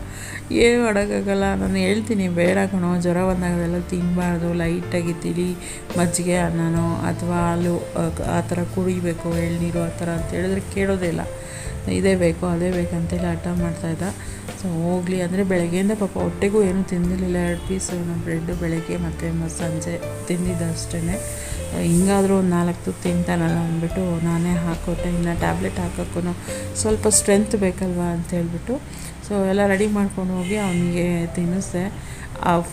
ಏನು ಮಾಡೋಕ್ಕಾಗಲ್ಲ, ನಾನು ಹೇಳ್ತೀನಿ, ಬೇಡ ಕಣೋ, ಜ್ವರ ಬಂದಾಗ ಅದೆಲ್ಲ ತಿನ್ನಬಾರ್ದು ಲೈಟಾಗಿ ತಿಳಿ, ಮಜ್ಜಿಗೆ, ಅನ್ನನೋ, ಅಥವಾ ಹಾಲು, ಆ- ಥರ ಕುಡಿಬೇಕು, ಎಳ್ನೀರು ಆ ಥರ ಅಂತ ಹೇಳಿದ್ರೆ ಕೇಳೋದೇ ಇಲ್ಲ. ಇದೇ ಬೇಕು, ಅದೇ ಬೇಕಂತೇಳಿ ಹಠ ಮಾಡ್ತಾಯಿದ್ದ ಸೊ ಹೋಗಲಿ, ಅಂದರೆ ಬೆಳಗ್ಗೆಯಿಂದ ಪಾಪ ಹೊಟ್ಟೆಗೂ ಏನೂ ತಿಂದಿರಲಿಲ್ಲ. ಎರಡು ಪೀಸ್ ಬ್ರೆಡ್ ಬೆಳಗ್ಗೆ ಮತ್ತು ಸಂಜೆ ತಿಂದಿದ್ದ ಅಷ್ಟೇ ಹಿಂಗಾದರೂ ಒಂದು ನಾಲ್ಕು ತುತ್ತು ತಿಂತಾನಲ್ಲ ಅಂದ್ಬಿಟ್ಟು ನಾನೇ ಹಾಕ್ಕೊಟ್ಟೆ ಇನ್ನು ಟ್ಯಾಬ್ಲೆಟ್ ಹಾಕೋಕ್ಕೂ ಸ್ವಲ್ಪ ಸ್ಟ್ರೆಂತ್ ಬೇಕಲ್ವಾ ಅಂತ ಹೇಳ್ಬಿಟ್ಟು. ಸೊ ಎಲ್ಲ ರೆಡಿ ಮಾಡ್ಕೊಂಡು ಹೋಗಿ ಅವನಿಗೆ ತಿನ್ನಿಸ್ದೆ.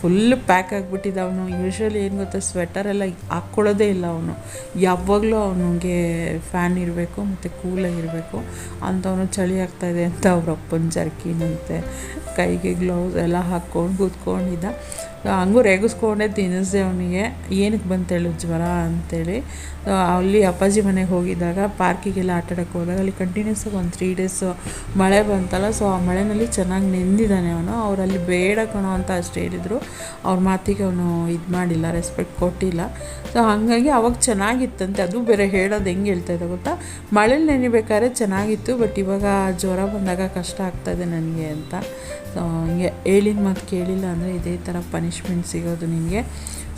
ಫುಲ್ ಪ್ಯಾಕ್ ಆಗಿಬಿಟ್ಟಿದ್ದ ಅವನು. ಯೂಶ್ವಲಿ ಏನು ಗೊತ್ತಾ ಸ್ವೆಟರ್ ಎಲ್ಲ ಹಾಕ್ಕೊಳ್ಳೋದೇ ಇಲ್ಲ ಅವನು. ಯಾವಾಗಲೂ ಅವನಿಗೆ ಫ್ಯಾನ್ ಇರಬೇಕು ಮತ್ತು ಕೂಲಾಗಿರಬೇಕು ಅಂಥವನು ಚಳಿ ಆಗ್ತಾಯಿದೆ ಅಂತ ಅವ್ರ ಜರ್ಕಿನಂತೆ. ಕೈಗೆ ಗ್ಲೌಸ್ ಎಲ್ಲ ಹಾಕ್ಕೊಂಡು ಕೂತ್ಕೊಂಡಿದ್ದ. ಹಂಗೂ ರೇಗಿಸ್ಕೊಂಡೆ, ತಿನ್ನಿಸ್ದೆ ಅವನಿಗೆ. ಏನಕ್ಕೆ ಬಂತೇಳು ಜ್ವರ? ಅಂತೇಳಿ. ಅಲ್ಲಿ ಅಪ್ಪಾಜಿ ಮನೆಗೆ ಹೋಗಿದ್ದಾಗ ಪಾರ್ಕಿಗೆಲ್ಲ ಆಟ ಆಡೋಕ್ಕೆ ಹೋದಾಗ ಅಲ್ಲಿ ಕಂಟಿನ್ಯೂಸ್ ಒಂದು ತ್ರೀ ಡೇಸು ಮಳೆ ಬಂತಲ್ಲ ಸೊ ಆ ಮಳೆನಲ್ಲಿ ಚೆನ್ನಾಗಿ ನೆಂದಿದ್ದಾನೆ ಅವನು. ಅವರಲ್ಲಿ ಬೇಡ ಕಣೋ ಅಂತ ಅಷ್ಟೇ ಹೇಳಿದರು. ಅವ್ರ ಮಾತಿಗೆ ಅವನು ಇದು ಮಾಡಿಲ್ಲ ರೆಸ್ಪೆಕ್ಟ್ ಕೊಟ್ಟಿಲ್ಲ. ಸೊ ಹಾಗಾಗಿ ಅವಾಗ ಚೆನ್ನಾಗಿತ್ತಂತೆ. ಅದು ಬೇರೆ ಹೇಳೋದು ಹೆಂಗೆ ಹೇಳ್ತಾ ಇದೆ ಗೊತ್ತಾ? ಮಳೇಲಿ ನೆನಿಬೇಕಾದ್ರೆ ಚೆನ್ನಾಗಿತ್ತು ಬಟ್ ಇವಾಗ ಜ್ವರ ಬಂದಾಗ ಕಷ್ಟ ಆಗ್ತಾಯಿದೆ ನನಗೆ ಅಂತ. ಸೊ ಹಿಂಗೆ ಹೇಳಿದ ಮಾತು ಕೇಳಿಲ್ಲ ಅಂದರೆ ಇದೇ ಥರ ಪನಿಷ್ಮೆಂಟ್ ಸಿಗೋದು ನಿನಗೆ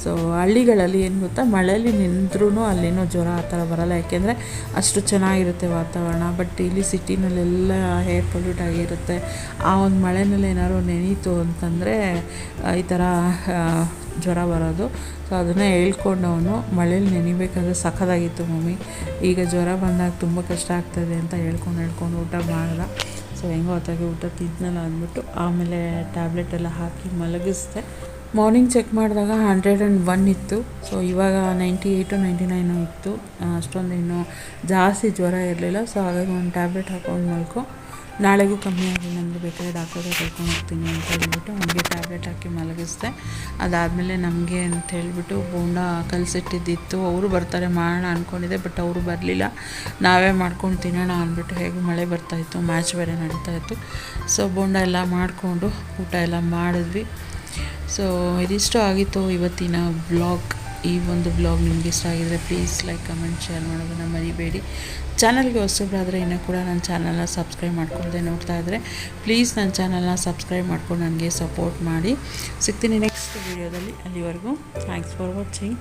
ಸೊ ಹಳ್ಳಿಗಳಲ್ಲಿ ಏನು ಗೊತ್ತಾ? ಮಳೆಯಲ್ಲಿ ನಿಂತ್ರೂ ಅಲ್ಲೇನೋ ಜ್ವರ ಆ ಥರ ಬರಲ್ಲ. ಯಾಕೆಂದರೆ ಅಷ್ಟು ಚೆನ್ನಾಗಿರುತ್ತೆ ವಾತಾವರಣ. ಬಟ್ ಇಲ್ಲಿ ಸಿಟಿನಲ್ಲೆಲ್ಲ ಏರ್ ಪೊಲ್ಯೂಟ್ ಆಗಿರುತ್ತೆ. ಆ ಒಂದು ಮಳೆನಲ್ಲಿ ಏನಾದ್ರು ನೆನೀತು ಅಂತಂದರೆ ಈ ಥರ ಜ್ವರ ಬರೋದು. ಸೊ ಅದನ್ನು ಹೇಳ್ಕೊಂಡವನು, ಮಳೇಲಿ ನೆನಿಬೇಕಾದ್ರೆ ಸಖದಾಗಿತ್ತು ಮಮ್ಮಿ. ಈಗ ಜ್ವರ ಬಂದಾಗ ತುಂಬ ಕಷ್ಟ ಆಗ್ತದೆ ಅಂತ ಹೇಳ್ಕೊಂಡು ಹೇಳ್ಕೊಂಡು ಊಟ ಮಾಡ್ದ. ಸೊ ಹೆಂಗೋ ಹೊತ್ತಾಗಿ ಊಟ ತಿದ್ನಲ್ಲ ಅಂದ್ಬಿಟ್ಟು, ಆಮೇಲೆ ಟ್ಯಾಬ್ಲೆಟ್ ಎಲ್ಲ ಹಾಕಿ ಮಲಗಿಸ್ದೆ. ಮಾರ್ನಿಂಗ್ ಚೆಕ್ ಮಾಡಿದಾಗ ಹಂಡ್ರೆಡ್ ಆ್ಯಂಡ್ ಒನ್ ಇತ್ತು. ಸೊ ಇವಾಗ ನೈಂಟಿ ಏಯ್ಟು ನೈಂಟಿ ನೈನು ಇತ್ತು ಅಷ್ಟೊಂದು ಇನ್ನೂ ಜಾಸ್ತಿ ಜ್ವರ ಇರಲಿಲ್ಲ. ಸೊ ಹಾಗಾಗಿ ಒಂದು ಟ್ಯಾಬ್ಲೆಟ್ ಹಾಕೊಂಡು ಮಲ್ಕೊ. ನಾಳೆಗೂ ಕಮ್ಮಿ ಆಗಿಲ್ಲ ಅಂದರೆ ಬೇಕಾದ್ರೆ ಡಾಕ್ಟರ್ಗೆ ಕರ್ಕೊಂಡು ಹೋಗ್ತೀನಿ ಅಂತ ಹೇಳ್ಬಿಟ್ಟು ಅವನಿಗೆ ಟ್ಯಾಬ್ಲೆಟ್ ಹಾಕಿ ಮಲಗಿಸ್ದೆ. ಅದಾದಮೇಲೆ ನಮಗೆ ಅಂತ ಹೇಳಿಬಿಟ್ಟು ಬೋಂಡ ಕಲಸಿಟ್ಟಿದ್ದಿತ್ತು. ಅವರು ಬರ್ತಾರೆ, ಮಾಡೋಣ ಅಂದ್ಕೊಂಡಿದ್ದೆ ಬಟ್ ಅವರು ಬರಲಿಲ್ಲ. ನಾವೇ ಮಾಡ್ಕೊಂಡು ತಿನ್ನೋಣ ಅಂದ್ಬಿಟ್ಟು ಹೇಗೆ ಮಳೆ ಬರ್ತಾಯಿತ್ತು ಮ್ಯಾಚ್ ಬೇರೆ ನಡೀತಾ ಇತ್ತು. ಸೊ ಬೋಂಡ ಎಲ್ಲ ಮಾಡಿಕೊಂಡು ಊಟ ಎಲ್ಲ ಮಾಡಿದ್ವಿ. ಸೊ ಇದಿಷ್ಟು ಆಗಿತ್ತು ಇವತ್ತಿನ ಬ್ಲಾಗ್ ಈ ಒಂದು ಬ್ಲಾಗ್ ನಿಮ್ಗೆ ಇಷ್ಟ ಆಗಿದರೆ ಪ್ಲೀಸ್ ಲೈಕ್ ಕಮೆಂಟ್ ಶೇರ್ ಮಾಡೋದನ್ನು ಮರಿಬೇಡಿ. ಚಾನಲ್ಗೆ ಹೊಸಬ್ರಾದರೆ ಇನ್ನೂ ಕೂಡ ನನ್ನ ಚಾನಲ್ನ ಸಬ್ಸ್ಕ್ರೈಬ್ ಮಾಡ್ಕೊಳ್ದೆ ನೋಡ್ತಾ ಇದ್ದರೆ ಪ್ಲೀಸ್ ನನ್ನ ಚಾನಲ್ನ ಸಬ್ಸ್ಕ್ರೈಬ್ ಮಾಡ್ಕೊಂಡು ನನಗೆ ಸಪೋರ್ಟ್ ಮಾಡಿ. ಸಿಗ್ತೀನಿ ನೆಕ್ಸ್ಟ್ ವೀಡಿಯೋದಲ್ಲಿ ಅಲ್ಲಿವರೆಗೂ ಥ್ಯಾಂಕ್ಸ್ ಫಾರ್ ವಾಚಿಂಗ್